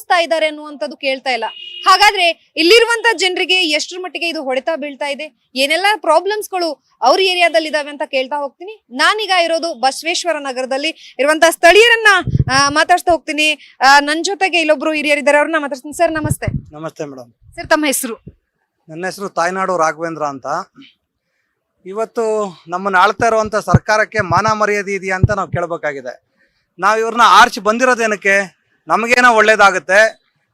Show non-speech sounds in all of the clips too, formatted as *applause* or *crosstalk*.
ಅನುಭವಿಸ್ತಾ ಇದ್ದಾರೆ ಅನ್ನುವಂಥದ್ದು ಕೇಳ್ತಾ ಇಲ್ಲ. ಹಾಗಾದ್ರೆ ಇಲ್ಲಿರುವಂತ ಜನರಿಗೆ ಎಷ್ಟರ ಮಟ್ಟಿಗೆ ಇದು ಹೊಡೆತ ಬೀಳ್ತಾ ಇದೆ? ಏನೆಲ್ಲ ಪ್ರಾಬ್ಲಮ್ಸ್ಗಳು ಅವ್ರ ಏರಿಯಾದಲ್ಲಿ ಇದಾವೆ ಅಂತ ಕೇಳ್ತಾ ಹೋಗ್ತೀನಿ. ನಾನೀಗ ಇರೋದು ಬಸವೇಶ್ವರ ನಗರದಲ್ಲಿ ಇರುವಂತ ಸ್ಥಳೀಯರನ್ನ ಮಾತಾಡ್ತಾ ಹೋಗ್ತೀನಿ. ನನ್ನ ನನ್ ಜೊತೆಗೆ ಇಲ್ಲೊಬ್ರು ಹಿರಿಯರಿದ್ದಾರೆ ಅವ್ರನ್ನ ಮಾತಾಡ್ತೀನಿ ಸರ್ ನಮಸ್ತೆ. ನಮಸ್ತೆ ಮೇಡಮ್ ಸರ್ ತಮ್ಮ ಹೆಸರು? ನನ್ನ ಹೆಸರು ತಾಯ್ನಾಡು ರಾಘವೇಂದ್ರ ಅಂತ. ಇವತ್ತು ನಮ್ಮನ್ನ ಆಳ್ತಾ ಇರುವಂತ ಸರ್ಕಾರಕ್ಕೆ ಮಾನ ಮರ್ಯಾದೆ ಇದೆಯಾ ಅಂತ ನಾವು ಕೇಳಬೇಕಾಗಿದೆ. ನಾವು ಇವ್ರನ್ನ ಆರ್ಚ್ ಬಂದಿರೋದೇನಕ್ಕೆ ನಮಗೇನೋ ಒಳ್ಳೇದಾಗುತ್ತೆ,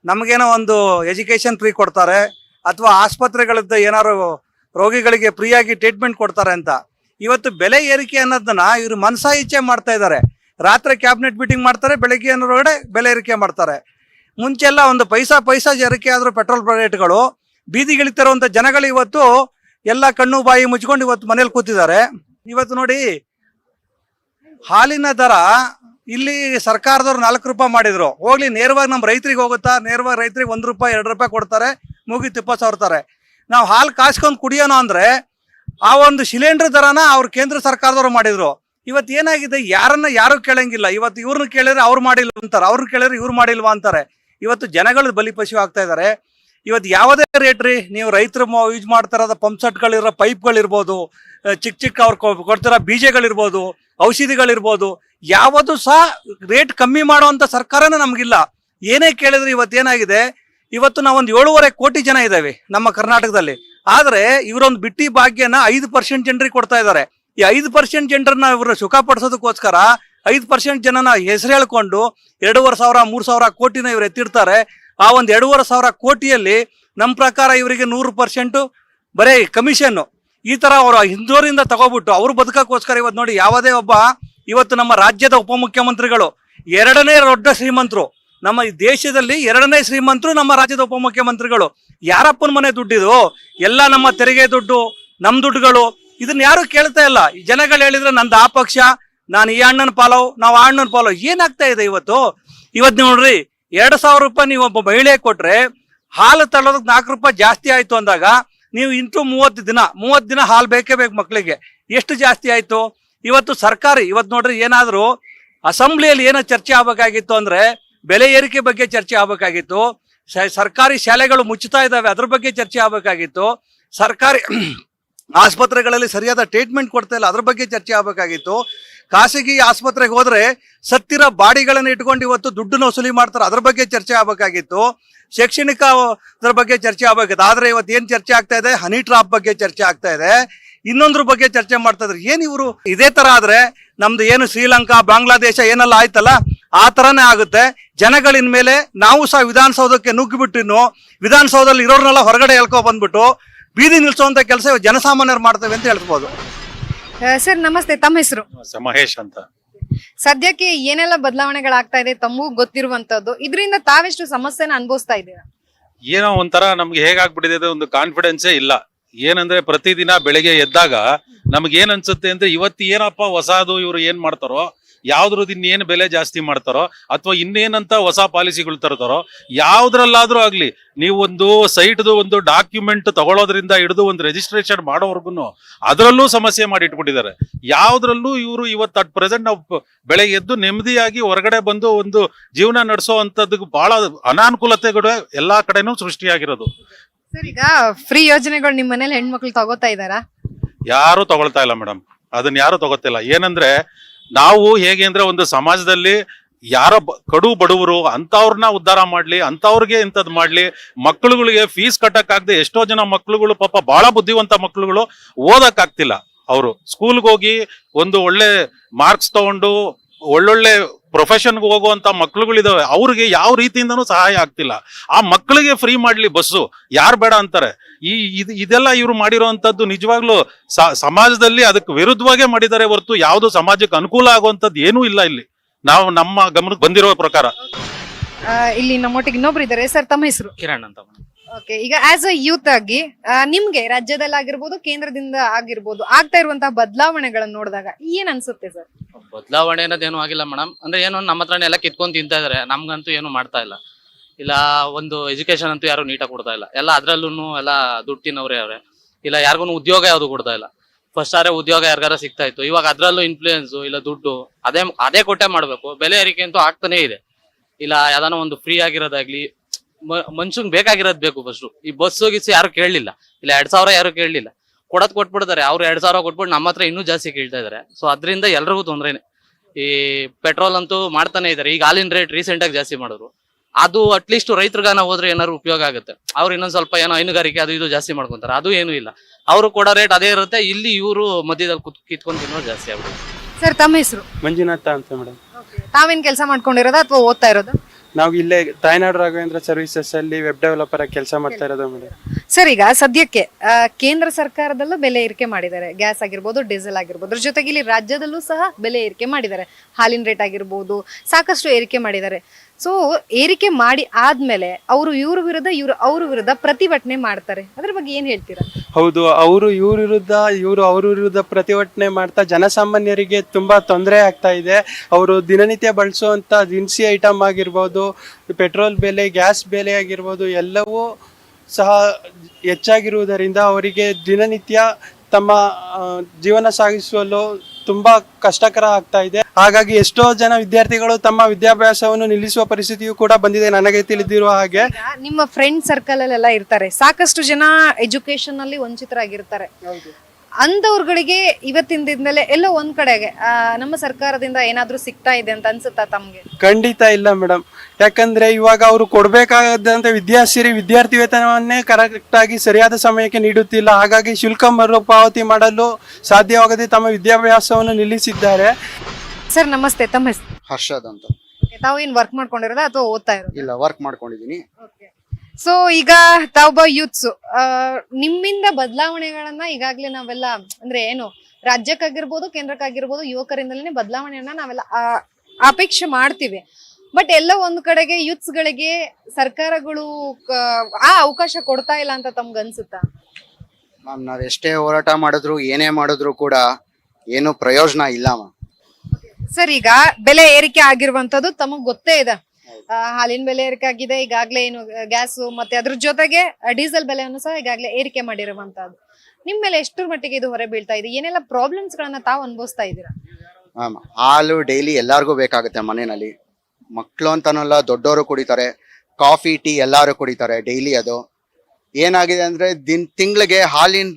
ನಮಗೇನೋ ಒಂದು ಎಜುಕೇಷನ್ ಫ್ರೀ ಕೊಡ್ತಾರೆ, ಅಥವಾ ಆಸ್ಪತ್ರೆಗಳದ್ದು ಏನಾದ್ರು ರೋಗಿಗಳಿಗೆ ಫ್ರೀಯಾಗಿ ಟ್ರೀಟ್ಮೆಂಟ್ ಕೊಡ್ತಾರೆ ಅಂತ. ಇವತ್ತು ಬೆಲೆ ಏರಿಕೆ ಅನ್ನೋದನ್ನ ಇವರು ಮನಸ ಇಚ್ಛೆ ಮಾಡ್ತಾ ಇದ್ದಾರೆ. ರಾತ್ರಿ ಕ್ಯಾಬಿನೆಟ್ ಮೀಟಿಂಗ್ ಮಾಡ್ತಾರೆ, ಬೆಳಗ್ಗೆ ಅನ್ನೋರೊಳಗಡೆ ಬೆಲೆ ಏರಿಕೆ ಮಾಡ್ತಾರೆ. ಮುಂಚೆಲ್ಲ ಒಂದು ಪೈಸಾ ಪೈಸಾ ಏರಿಕೆ ಆದರೂ ಪೆಟ್ರೋಲ್ ರೇಟ್ಗಳು ಬೀದಿಗಿಳಿತಿರುವಂಥ ಜನಗಳು ಇವತ್ತು ಎಲ್ಲ ಕಣ್ಣು ಬಾಯಿ ಮುಚ್ಕೊಂಡು ಇವತ್ತು ಮನೇಲಿ ಕೂತಿದ್ದಾರೆ. ಇವತ್ತು ನೋಡಿ, ಹಾಲಿನ ದರ ಇಲ್ಲಿ ಸರ್ಕಾರದವ್ರು ನಾಲ್ಕು ರೂಪಾಯಿ ಮಾಡಿದ್ರು. ಹೋಗ್ಲಿ, ನೇರವಾಗಿ ನಮ್ಮ ರೈತರಿಗೆ ಹೋಗುತ್ತಾ, ನೇರವಾಗಿ ರೈತರಿಗೆ ಒಂದು ರೂಪಾಯಿ, ಎರಡು ರೂಪಾಯಿ ಕೊಡ್ತಾರೆ, ಮುಗಿತು, ಇಪ್ಪತ್ತು ಸಾವಿರ ನಾವು ಹಾಲು ಕಾಸ್ಕೊಂಡು ಕುಡಿಯೋಣ ಅಂದ್ರೆ, ಆ ಒಂದು ಸಿಲಿಂಡರ್ ದರನ ಅವ್ರು ಕೇಂದ್ರ ಸರ್ಕಾರದವ್ರು ಮಾಡಿದ್ರು. ಇವತ್ತು ಏನಾಗಿದೆ? ಯಾರನ್ನ ಯಾರು ಕೇಳಂಗಿಲ್ಲ. ಇವತ್ತು ಇವ್ರನ್ನ ಕೇಳಿದ್ರೆ ಅವ್ರು ಮಾಡಿಲ್ಲ ಅಂತಾರೆ. ಅವ್ರನ್ನ ಕೇಳಿದ್ರೆ ಇವ್ರು ಮಾಡಿಲ್ವಾ ಅಂತಾರೆ. ಇವತ್ತು ಜನಗಳು ಬಲಿಪಶು ಆಗ್ತಾ ಇದ್ದಾರೆ ಇವತ್ತು ಯಾವುದೇ ರೇಟ್ ರೀ? ನೀವು ರೈತರು ಯೂಸ್ ಮಾಡ್ತಾರದ ಪಂಪ್ ಸೆಟ್ಗಳಿರೋ ಪೈಪ್ಗಳಿರ್ಬೋದು ಚಿಕ್ಕ ಚಿಕ್ಕ ಅವ್ರು ಕೊಡ್ತಿರೋ ಬೀಜಗಳಿರ್ಬೋದು ಔಷಧಿಗಳಿರ್ಬೋದು ಯಾವುದು ಸಹ ರೇಟ್ ಕಮ್ಮಿ ಮಾಡುವಂತ ಸರ್ಕಾರನೇ ನಮಗಿಲ್ಲ. ಏನೇ ಕೇಳಿದ್ರೆ ಇವತ್ತೇನಾಗಿದೆ ಇವತ್ತು ನಾವೊಂದು ಏಳುವರೆ ಕೋಟಿ ಜನ ಇದ್ದಾವೆ ನಮ್ಮ ಕರ್ನಾಟಕದಲ್ಲಿ. ಆದರೆ ಇವರೊಂದು ಬಿಟ್ಟಿ ಭಾಗ್ಯನ ಐದು ಪರ್ಸೆಂಟ್ ಜನರಿಗೆ ಕೊಡ್ತಾ ಇದ್ದಾರೆ. ಈ ಐದು ಪರ್ಸೆಂಟ್ ಜನರನ್ನ ಇವರು ಸುಖ ಪಡಿಸೋದಕ್ಕೋಸ್ಕರ ಐದು ಪರ್ಸೆಂಟ್ ಜನನ ಹೆಸರು ಹೇಳ್ಕೊಂಡು ಎರಡೂವರೆ ಸಾವಿರ, ಮೂರು ಸಾವಿರ ಕೋಟಿನ ಇವ್ರು ಎತ್ತಿರ್ತಾರೆ. ಆ ಒಂದು ಎರಡೂವರೆ ಸಾವಿರ ಕೋಟಿಯಲ್ಲಿ ನಮ್ಮ ಪ್ರಕಾರ ಇವರಿಗೆ ನೂರು ಪರ್ಸೆಂಟು ಬರೀ ಕಮಿಷನ್ನು ಈ ತರ ಅವರು ಹಿಂದೂರಿಂದ ತಗೋಬಿಟ್ಟು ಅವ್ರು ಬದುಕಕ್ಕೋಸ್ಕರ ಇವತ್ತು ನೋಡಿ ಯಾವುದೇ ಒಬ್ಬ ಇವತ್ತು ನಮ್ಮ ರಾಜ್ಯದ ಉಪಮುಖ್ಯಮಂತ್ರಿಗಳು ಎರಡನೇ ದೊಡ್ಡ ಶ್ರೀಮಂತರು, ನಮ್ಮ ಈ ದೇಶದಲ್ಲಿ ಎರಡನೇ ಶ್ರೀಮಂತರು ನಮ್ಮ ರಾಜ್ಯದ ಉಪಮುಖ್ಯಮಂತ್ರಿಗಳು. ಯಾರಪ್ಪನ ಮನೆ ದುಡ್ಡಿದು? ಎಲ್ಲ ನಮ್ಮ ತೆರಿಗೆ ದುಡ್ಡು ನಮ್ಮ ದುಡ್ಡುಗಳು. ಇದನ್ನ ಯಾರು ಕೇಳ್ತಾ ಇಲ್ಲ. ಜನಗಳು ಹೇಳಿದ್ರೆ ನಂದು ಆ ಪಕ್ಷ, ನಾನು ಈ ಅಣ್ಣನ ಪಾಲವ್ ನಾವು ಆ ಅಣ್ಣನ ಪಾಲವ್ ಏನಾಗ್ತಾ ಇದೆ ಇವತ್ತು? ಇವತ್ತು ನೋಡ್ರಿ, ಎರಡು ಸಾವಿರ ರೂಪಾಯಿ ನೀವು ಒಬ್ಬ ಮಹಿಳೆ ಕೊಟ್ರೆ ಹಾಲು ತಳ್ಳೋದಕ್ಕೆ ನಾಲ್ಕು ರೂಪಾಯಿ ಜಾಸ್ತಿ ಆಯ್ತು ಅಂದಾಗ ನೀವು ಇಂಟು ಮೂವತ್ತು ದಿನ ಮೂವತ್ತು ದಿನ ಹಾಲು ಬೇಕೇ ಬೇಕು ಮಕ್ಕಳಿಗೆ ಎಷ್ಟು ಜಾಸ್ತಿ ಆಯಿತು? ಇವತ್ತು ಸರ್ಕಾರಿ, ಇವತ್ತು ನೋಡ್ರಿ ಏನಾದರೂ ಅಸೆಂಬ್ಲಿಯಲ್ಲಿ ಏನೋ ಚರ್ಚೆ ಆಗಬೇಕಾಗಿತ್ತು ಅಂದರೆ ಬೆಲೆ ಏರಿಕೆ ಬಗ್ಗೆ ಚರ್ಚೆ ಆಗಬೇಕಾಗಿತ್ತು. ಸರ್ಕಾರಿ ಶಾಲೆಗಳು ಮುಚ್ಚುತ್ತಾ ಇದ್ದಾವೆ, ಅದ್ರ ಬಗ್ಗೆ ಚರ್ಚೆ ಆಗಬೇಕಾಗಿತ್ತು. ಸರ್ಕಾರಿ *clears throat* ಆಸ್ಪತ್ರೆಗಳಲ್ಲಿ ಸರಿಯಾದ ಟ್ರೀಟ್ಮೆಂಟ್ ಕೊಡ್ತಾ ಇಲ್ಲ, ಅದ್ರ ಬಗ್ಗೆ ಚರ್ಚೆ ಆಗ್ಬೇಕಾಗಿತ್ತು. ಖಾಸಗಿ ಆಸ್ಪತ್ರೆಗೆ ಹೋದ್ರೆ ಸತ್ತಿರ ಬಾಡಿಗಳನ್ನ ಇಟ್ಕೊಂಡು ಇವತ್ತು ದುಡ್ಡು ವಸೂಲಿ ಮಾಡ್ತಾರೆ. ಅದ್ರ ಬಗ್ಗೆ ಚರ್ಚೆ ಆಗ್ಬೇಕಾಗಿತ್ತು. ಶೈಕ್ಷಣಿಕ ಅದ್ರ ಬಗ್ಗೆ ಚರ್ಚೆ ಆಗ್ಬೇಕಾಗಿತ್ತು. ಆದ್ರೆ ಇವತ್ತು ಏನ್ ಚರ್ಚೆ ಆಗ್ತಾ ಇದೆ? ಹನಿ ಟ್ರಾಪ್ ಬಗ್ಗೆ ಚರ್ಚೆ ಆಗ್ತಾ ಇದೆ. ಇನ್ನೊಂದ್ರ ಬಗ್ಗೆ ಚರ್ಚೆ ಮಾಡ್ತಾ ಇದ್ರು. ಏನ್ ಇವರು ಇದೇ ತರ ಆದ್ರೆ ನಮ್ದು ಏನು ಶ್ರೀಲಂಕಾ, ಬಾಂಗ್ಲಾದೇಶ ಏನೆಲ್ಲ ಆಯ್ತಲ್ಲ? ಆ ತರನೇ ಆಗುತ್ತೆ. ಜನಗಳಿನ ಮೇಲೆ ನಾವು ಸಹ ವಿಧಾನಸೌಧಕ್ಕೆ ನುಗ್ಗಿಬಿಟ್ಟು ಇನ್ನು ವಿಧಾನಸೌಧದಲ್ಲಿ ಇರೋರ್ನೆಲ್ಲ ಹೊರಗಡೆ ಎಳ್ಕೊ ಬಂದ್ಬಿಟ್ಟು ಬೀದಿ ನಿಲ್ಸುವಂತ ಕೆಲಸ ಜನಸಾಮಾನ್ಯರು ಮಾಡ್ತೇವೆ ಅಂತ ಹೇಳ್ಬೋದು. ಸರ್ ನಮಸ್ತೆ ತಮ್ಮ ಹೆಸರು? ಮಹೇಶ್ ಅಂತ. ಸದ್ಯಕ್ಕೆ ಏನೆಲ್ಲ ಬದಲಾವಣೆಗಳಾಗ್ತಾ ಇದೆ ತಮಗೂ ಗೊತ್ತಿರುವಂತದ್ದು ಇದರಿಂದ ತಾವೆಷ್ಟು ಸಮಸ್ಯೆನ ಅನುಭವಿಸ್ತಾ ಇದ್ದೀರಾ? ಏನೋ ಒಂಥರ ನಮ್ಗೆ ಹೇಗಾಗ್ಬಿಟ್ಟಿದೆ ಅಂದ್ರೆ ಒಂದು ಕಾನ್ಫಿಡೆನ್ಸೇ ಇಲ್ಲ. ಏನಂದ್ರೆ ಪ್ರತಿದಿನ ಬೆಳಿಗ್ಗೆ ಎದ್ದಾಗ ನಮ್ಗೆ ಏನ್ ಅನ್ಸುತ್ತೆ ಅಂದ್ರೆ ಇವತ್ತು ಏನಪ್ಪ ಹೊಸದು ಇವ್ರು ಏನ್ ಮಾಡ್ತಾರೋ ಯಾವ್ದ್ರದ್ದು ಇನ್ನೇನು ಬೆಲೆ ಜಾಸ್ತಿ ಮಾಡ್ತಾರೋ ಅಥವಾ ಇನ್ನೇನಂತ ಹೊಸ ಪಾಲಿಸಿಗಳು ತರ್ತಾರೋ ಯಾವ್ದ್ರಲ್ಲಾದ್ರೂ ಆಗ್ಲಿ ನೀವು ಒಂದು ಸೈಟ್ದು ಒಂದು ಡಾಕ್ಯುಮೆಂಟ್ ತಗೊಳ್ಳೋದ್ರಿಂದ ಹಿಡಿದು ಒಂದು ರಿಜಿಸ್ಟ್ರೇಷನ್ ಮಾಡೋವರ್ಗು ಅದರಲ್ಲೂ ಸಮಸ್ಯೆ ಮಾಡಿ ಇಟ್ಕೊಂಡಿದ್ದಾರೆ ಯಾವ್ದ್ರಲ್ಲೂ ಇವರು ಇವತ್ತು ಅಟ್ ಪ್ರೆಸೆಂಟ್ ನಾವು ಬೆಳೆ ಬೆಳಗ್ಗೆ ಎದ್ದು ನೆಮ್ಮದಿಯಾಗಿ ಹೊರಗಡೆ ಬಂದು ಒಂದು ಜೀವನ ನಡೆಸೋ ಅಂತದಕ್ಕೆ ಬಹಳ ಅನಾನುಕೂಲತೆಗಳು ಎಲ್ಲಾ ಕಡೆನೂ ಸೃಷ್ಟಿಯಾಗಿರೋದು. ಸರ್ ಈಗ ಫ್ರೀ ಯೋಜನೆಗಳು ನಿಮ್ಮ ಮನೇಲಿ ಹೆಣ್ಮಕ್ಳು ತಗೋತಾ ಇದಾರಾ ಯಾರು ತಗೊಳ್ತಾ ಇಲ್ಲ ಮೇಡಮ್ ಅದನ್ನ ಯಾರು ತಗೋತಿಲ್ಲ. ಏನಂದ್ರೆ ನಾವು ಹೇಗೆ ಅಂದ್ರೆ ಒಂದು ಸಮಾಜದಲ್ಲಿ ಯಾರ ಕಡು ಬಡವರು ಅಂತವ್ರನ್ನ ಉದ್ಧಾರ ಮಾಡ್ಲಿ, ಅಂತವ್ರಿಗೆ ಇಂಥದ್ದು ಮಾಡ್ಲಿ ಮಕ್ಕಳುಗಳಿಗೆ ಫೀಸ್ ಕಟ್ಟಕ್ಕಾಗದೆ ಎಷ್ಟೋ ಜನ ಮಕ್ಕಳುಗಳು ಪಾಪ ಬಹಳ ಬುದ್ಧಿವಂತ ಮಕ್ಕಳುಗಳು ಓದಕ್ ಆಗ್ತಿಲ್ಲ ಅವರು ಸ್ಕೂಲ್ಗೆ ಹೋಗಿ ಒಂದು ಒಳ್ಳೆ ಮಾರ್ಕ್ಸ್ ತಗೊಂಡು ಒಳ್ಳೊಳ್ಳೆ ಪ್ರೊಫೆಷನ್ಗೆ ಹೋಗುವಂತ ಮಕ್ಳುಗಳಿದಾವೆ ಅವ್ರಿಗೆ ಯಾವ ರೀತಿಯಿಂದನೂ ಸಹಾಯ ಆಗ್ತಿಲ್ಲ. ಆ ಮಕ್ಕಳಿಗೆ ಫ್ರೀ ಮಾಡ್ಲಿ ಬಸ್ಸು ಯಾರು ಬೇಡ ಅಂತಾರೆ. ಈ ಇದ್- ಇದೆಲ್ಲ ಇವ್ರು ಮಾಡಿರೋವಂಥದ್ದು ನಿಜವಾಗ್ಲೂ ಸಮಾಜದಲ್ಲಿ ಅದಕ್ಕೆ ವಿರುದ್ಧವಾಗೇ ಮಾಡಿದ್ದಾರೆ ಹೊರತು ಯಾವುದು ಸಮಾಜಕ್ಕೆ ಅನುಕೂಲ ಆಗುವಂತದ್ದು ಏನೂ ಇಲ್ಲ ಇಲ್ಲಿ. ನಾವು ನಮ್ಮ ಗಮನಕ್ಕೆ ಬಂದಿರೋ ಪ್ರಕಾರ. ಆ, ಇಲ್ಲಿ ನಮ್ಮೊಟ್ಟಿಗೆ ಇನ್ನೊಬ್ರು ಇದ್ದಾರೆ. ಸರ್ ತಮ್ಮ ಹೆಸರು? ಕಿರಣ್ ಅಂತ ಓಕೆ ಈಗ ಆಸ್ ಅ ಯೂತ್ ಆಗಿ ಆ, ನಿಮ್ಗೆ ರಾಜ್ಯದಲ್ಲಿ ಆಗಿರ್ಬೋದು ಕೇಂದ್ರದಿಂದ ಆಗಿರ್ಬೋದು ಆಗ್ತಾ ಇರುವಂತಹ ಬದಲಾವಣೆಗಳನ್ನ ನೋಡಿದಾಗ ಏನ್ ಅನ್ಸುತ್ತೆ ಸರ್? ಬದಲಾವಣೆ ಅನ್ನೋದೇನು ಆಗಿಲ್ಲ ಮೇಡಮ್. ಅಂದ್ರೆ ಏನು ನಮ್ಮ ಹತ್ರನೇ ಎಲ್ಲ ಕಿತ್ಕೊಂಡ್ ತಿಂತಾ ಇದಾರೆ. ನಮ್ಗಂತೂ ಏನು ಮಾಡ್ತಾ ಇಲ್ಲ. ಇಲ್ಲ, ಒಂದು ಎಜುಕೇಶನ್ ಅಂತೂ ಯಾರು ನೀಟಾಗಿ ಕೊಡ್ತಾ ಇಲ್ಲ. ಎಲ್ಲ ಅದ್ರಲ್ಲೂ ಎಲ್ಲ ದುಡ್ಡು ತಿನ್ನೋರೇ ಅವ್ರೆ. ಇಲ್ಲ ಯಾರಿಗೂ ಉದ್ಯೋಗ ಯಾವ್ದು ಕೊಡ್ತಾ ಇಲ್ಲ. ಫಸ್ಟ್ ಆದ್ರೆ ಉದ್ಯೋಗ ಯಾರಿಗಾರ ಸಿಗ್ತಾ ಇತ್ತು. ಇವಾಗ ಅದ್ರಲ್ಲೂ ಇನ್ಫ್ಲೂಯೆನ್ಸ್ ಇಲ್ಲ ದುಡ್ಡು, ಅದೇ ಅದೇ ಕೊಟ್ಟೆ ಮಾಡ್ಬೇಕು. ಬೆಲೆ ಏರಿಕೆ ಅಂತೂ ಆಗ್ತಾನೆ ಇದೆ. ಇಲ್ಲ, ಯಾವ್ದಾನ ಒಂದು ಫ್ರೀ ಆಗಿರೋದಾಗ್ಲಿ ಮನ್ಷಂಗ್ ಬೇಕಾಗಿರೋದ್ ಬೇಕು ಫಸ್ಟ್ ಈ ಬಸ್ ಗಿಸ್ ಯಾರು ಕೇಳಲಿಲ್ಲ. ಇಲ್ಲ, ಎರಡ್ ಸಾವಿರ ಯಾರು ಕೇಳಲಿಲ್ಲ. ಕೊಡದ್ ಕೊಟ್ಬಿಡ್ತಾರೆ. ಅವ್ರು ಎರಡ್ ಸಾವಿರ ಕೊಟ್ಬಿಟ್ಟು ನಮ್ಮ ಹತ್ರ ಇನ್ನೂ ಜಾಸ್ತಿ ಕೇಳ್ತಾ ಇದಾರೆ. ಸೊ ಅದರಿಂದ ಎಲ್ರಿಗೂ ತೊಂದ್ರೆನೆ. ಈ ಪೆಟ್ರೋಲ್ ಅಂತೂ ಮಾಡ್ತಾನೆ ಇದಾರೆ. ಈಗ ಹಾಲಿನ ರೇಟ್ ರೀಸೆಂಟ್ ಆಗಿ ಜಾಸ್ತಿ ಮಾಡಿದ್ರು. ಅದು ಅಟ್ಲೀಸ್ಟ್ ರೈತರಿಗಾನ ಹೋದ್ರೆ ಏನಾದ್ರು ಉಪಯೋಗ ಆಗುತ್ತೆ. ಅವ್ರು ಇನ್ನೊಂದ್ ಸ್ವಲ್ಪ ಏನೋ ಹೈನುಗಾರಿಕೆ ಅದು ಇದು ಜಾಸ್ತಿ ಮಾಡ್ಕೊಂತಾರೆ. ಅದು ಏನು ಇಲ್ಲ. ಅವರು ಕೊಡೋ ರೇಟ್ ಅದೇ ಇರುತ್ತೆ. ಇಲ್ಲಿ ಇವರು ಮಧ್ಯದಲ್ಲಿ ಕುತ್ ಕಿತ್ಕೊಂಡ್ ತಿನ್ನೋದು ಜಾಸ್ತಿ ಆಗುತ್ತೆ ಸರ್ ತಮ್ಮ ಹೆಸರು? ಮಂಜುನಾಥ ಅಂತ ಮೇಡಮ್ ತಾವೇನ್ ಕೆಲಸ ಮಾಡ್ಕೊಂಡಿರೋದಾ ಅಥವಾ ಓದ್ತಾ ಇರೋದು? ನಾವು ಇಲ್ಲೇ ತಾಯ್ನಾಡು ರಾಘವೇಂದ್ರ ಸರ್ವಿಸಸ್ ಅಲ್ಲಿ ವೆಬ್ ಡೆವಲಪರ್ ಆಗಿ ಕೆಲಸ ಮಾಡ್ತಾ ಇರೋದು ಮೇಡಮ್. ಸರ್ ಈಗ ಸದ್ಯಕ್ಕೆ ಆ, ಕೇಂದ್ರ ಸರ್ಕಾರದಲ್ಲೂ ಬೆಲೆ ಏರಿಕೆ ಮಾಡಿದ್ದಾರೆ. ಗ್ಯಾಸ್ ಆಗಿರ್ಬೋದು ಡೀಸೆಲ್ ಆಗಿರ್ಬೋದು. ಅದ್ರ ಜೊತೆಗೆ ಇಲ್ಲಿ ರಾಜ್ಯದಲ್ಲೂ ಸಹ ಬೆಲೆ ಏರಿಕೆ ಮಾಡಿದ್ದಾರೆ. ಹಾಲಿನ ರೇಟ್ ಆಗಿರ್ಬೋದು ಸಾಕಷ್ಟು ಏರಿಕೆ ಮಾಡಿದ್ದಾರೆ. ಸೊ ಏರಿಕೆ ಮಾಡಿ ಆದ್ಮೇಲೆ ಅವರು ಇವ್ರ ವಿರುದ್ಧ, ಇವ್ರು ಅವ್ರ ವಿರುದ್ಧ ಪ್ರತಿಭಟನೆ ಮಾಡ್ತಾರೆ. ಅದ್ರ ಬಗ್ಗೆ ಏನ್ ಹೇಳ್ತೀರಾ? ಹೌದು, ಅವರು ಇವ್ರ ವಿರುದ್ಧ, ಇವರು ಅವ್ರ ವಿರುದ್ಧ ಪ್ರತಿಭಟನೆ ಮಾಡ್ತಾ ಜನಸಾಮಾನ್ಯರಿಗೆ ತುಂಬಾ ತೊಂದರೆ ಆಗ್ತಾ ಇದೆ. ಅವರು ದಿನನಿತ್ಯ ಬಳಸುವಂತ ದಿನಸಿ ಐಟಮ್ ಆಗಿರ್ಬೋದು ಪೆಟ್ರೋಲ್ ಬೆಲೆ ಗ್ಯಾಸ್ ಬೆಲೆ ಆಗಿರ್ಬೋದು, ಎಲ್ಲವೂ ಸಹ ಹೆಚ್ಚಾಗಿರುವುದರಿಂದ ಅವರಿಗೆ ದಿನನಿತ್ಯ ತಮ್ಮ ಜೀವನ ಸಾಗಿಸಲು ತುಂಬಾ ಕಷ್ಟಕರ ಆಗ್ತಾ ಇದೆ. ಹಾಗಾಗಿ ಎಷ್ಟೋ ಜನ ವಿದ್ಯಾರ್ಥಿಗಳು ತಮ್ಮ ವಿದ್ಯಾಭ್ಯಾಸವನ್ನು ನಿಲ್ಲಿಸುವ ಪರಿಸ್ಥಿತಿಯು ಕೂಡ ಬಂದಿದೆ ನನಗೆ ತಿಳಿದಿರುವ ಹಾಗೆ. ನಿಮ್ಮ ಫ್ರೆಂಡ್ ಸರ್ಕಲ್ ಅಲ್ಲೆಲ್ಲ ಇರ್ತಾರೆ. ಸಾಕಷ್ಟು ಜನ ಎಜುಕೇಶನ್ ಅಲ್ಲಿ ವಂಚಿತರಾಗಿರ್ತಾರೆ. ಅಂದವ್ರುಗಳಿಗೆ ಇವತ್ತಿನ ದಿನದಲ್ಲೇ ಎಲ್ಲೋ ಒಂದ್ ಕಡೆಗೆ ಆ, ನಮ್ಮ ಸರ್ಕಾರದಿಂದ ಏನಾದ್ರೂ ಸಿಗ್ತಾ ಇದೆ ಅಂತ ಅನ್ಸುತ್ತಾ ತಮ್ಗೆ? ಖಂಡಿತ ಇಲ್ಲ ಮೇಡಮ್ ಯಾಕಂದ್ರೆ ಇವಾಗ ಅವರು ಕೊಡಬೇಕಾದಂತ ವಿದ್ಯಾಸಿರಿ ವಿದ್ಯಾರ್ಥಿ ವೇತನವನ್ನೇ ಕರೆಕ್ಟ್ ಆಗಿ ಸರಿಯಾದ ಸಮಯಕ್ಕೆ ನೀಡುತ್ತಿಲ್ಲ. ಹಾಗಾಗಿ ಶುಲ್ಕ ಮರುಪಾವತಿ ಮಾಡಲು ಸಾಧ್ಯವಾಗದೆ ತಮ್ಮ ವಿದ್ಯಾಭ್ಯಾಸವನ್ನು ನಿಲ್ಲಿಸಿದ್ದಾರೆ. ಸರ್ ನಮಸ್ತೆ. ತಮ್ಮ ಹೆಸರು ಹರ್ಷದ್ ಅಂತ. ತಾವು ಏನ್ ವರ್ಕ್ ಮಾಡ್ಕೊಂಡಿರೋದಾ ಅಥವಾ ಓದ್ತಾ ಇರೋದು? ಇಲ್ಲ ವರ್ಕ್ ಮಾಡ್ಕೊಂಡಿದೀನಿ ಸೊ ಈಗ ತಾವೊಬ್ಬ ಯೂತ್ಸ್ ನಿಮ್ಮಿಂದ ಬದಲಾವಣೆಗಳನ್ನ ಈಗಾಗ್ಲೇ ನಾವೆಲ್ಲ ಅಂದ್ರೆ ಏನು ರಾಜ್ಯಕ್ಕಾಗಿರ್ಬೋದು ಕೇಂದ್ರಕ್ಕಾಗಿರ್ಬೋದು ಯುವಕರಿಂದಲೇ ಬದಲಾವಣೆಯನ್ನ ನಾವೆಲ್ಲ ಅಪೇಕ್ಷೆ ಮಾಡ್ತೀವಿ. ಬಟ್ ಎಲ್ಲ ಒಂದ್ ಕಡೆಗೆ ಯೂತ್ಸ್ ಗಳಿಗೆ ಸರ್ಕಾರಗಳು ಆ ಅವಕಾಶ ಕೊಡ್ತಾ ಇಲ್ಲ ಅಂತ ತಮ್ಗೆ ಅನ್ಸುತ್ತಾ? ಮ್ಯಾಮ್ ನಾವ್ ಎಷ್ಟೇ ಹೋರಾಟ ಮಾಡಿದ್ರು ಏನೇ ಮಾಡಿದ್ರು ಕೂಡ ಏನು ಪ್ರಯೋಜನ ಇಲ್ಲ ಮ್ಯಾಮ್. ಸರ್ ಈಗ ಬೆಲೆ ಏರಿಕೆ ಆಗಿರುವಂತದ್ದು ತಮಗ್ ಗೊತ್ತೇ ಇದೆ. ಹಾಲಿನ ಬೆಲೆ ಏರಿಕೆ ಆಗಿದೆ ಈಗಾಗ್ಲೇ ಏನು ಗ್ಯಾಸ್ ಮತ್ತೆ ಅದ್ರ ಜೊತೆಗೆ ಡೀಸೆಲ್ ಬೆಲೆಯನ್ನು ಸಹ ಈಗಾಗಲೇ ಏರಿಕೆ ಮಾಡಿರುವಂತಹದ್ದು ನಿಮ್ ಮೇಲೆ ಎಷ್ಟರ ಮಟ್ಟಿಗೆ ಇದು ಹೊರೆ ಬೀಳ್ತಾ ಇದೆ? ಏನೆಲ್ಲ ಪ್ರಾಬ್ಲಮ್ಸ್ ಗಳನ್ನ ತಾವು ಅನುಭವಿಸ್ತಾ ಇದ್ದೀರಾ? ಹಾಲು ಡೈಲಿ ಎಲ್ಲಾರ್ಗೂ ಬೇಕಾಗುತ್ತೆ ಮನೆಯಲ್ಲಿ. ಮಕ್ಕಳು ಅಂತನಲ್ಲ ದೊಡ್ಡವರು ಕುಡಿತಾರೆ ಕಾಫಿ ಟೀ ಎಲ್ಲಾರು ಕುಡಿತಾರೆ ಡೈಲಿ ಅದು. ಏನಾಗಿದೆ ಅಂದ್ರೆ, ದಿನ, ತಿಂಗಳಿಗೆ ಹಾಲಿನ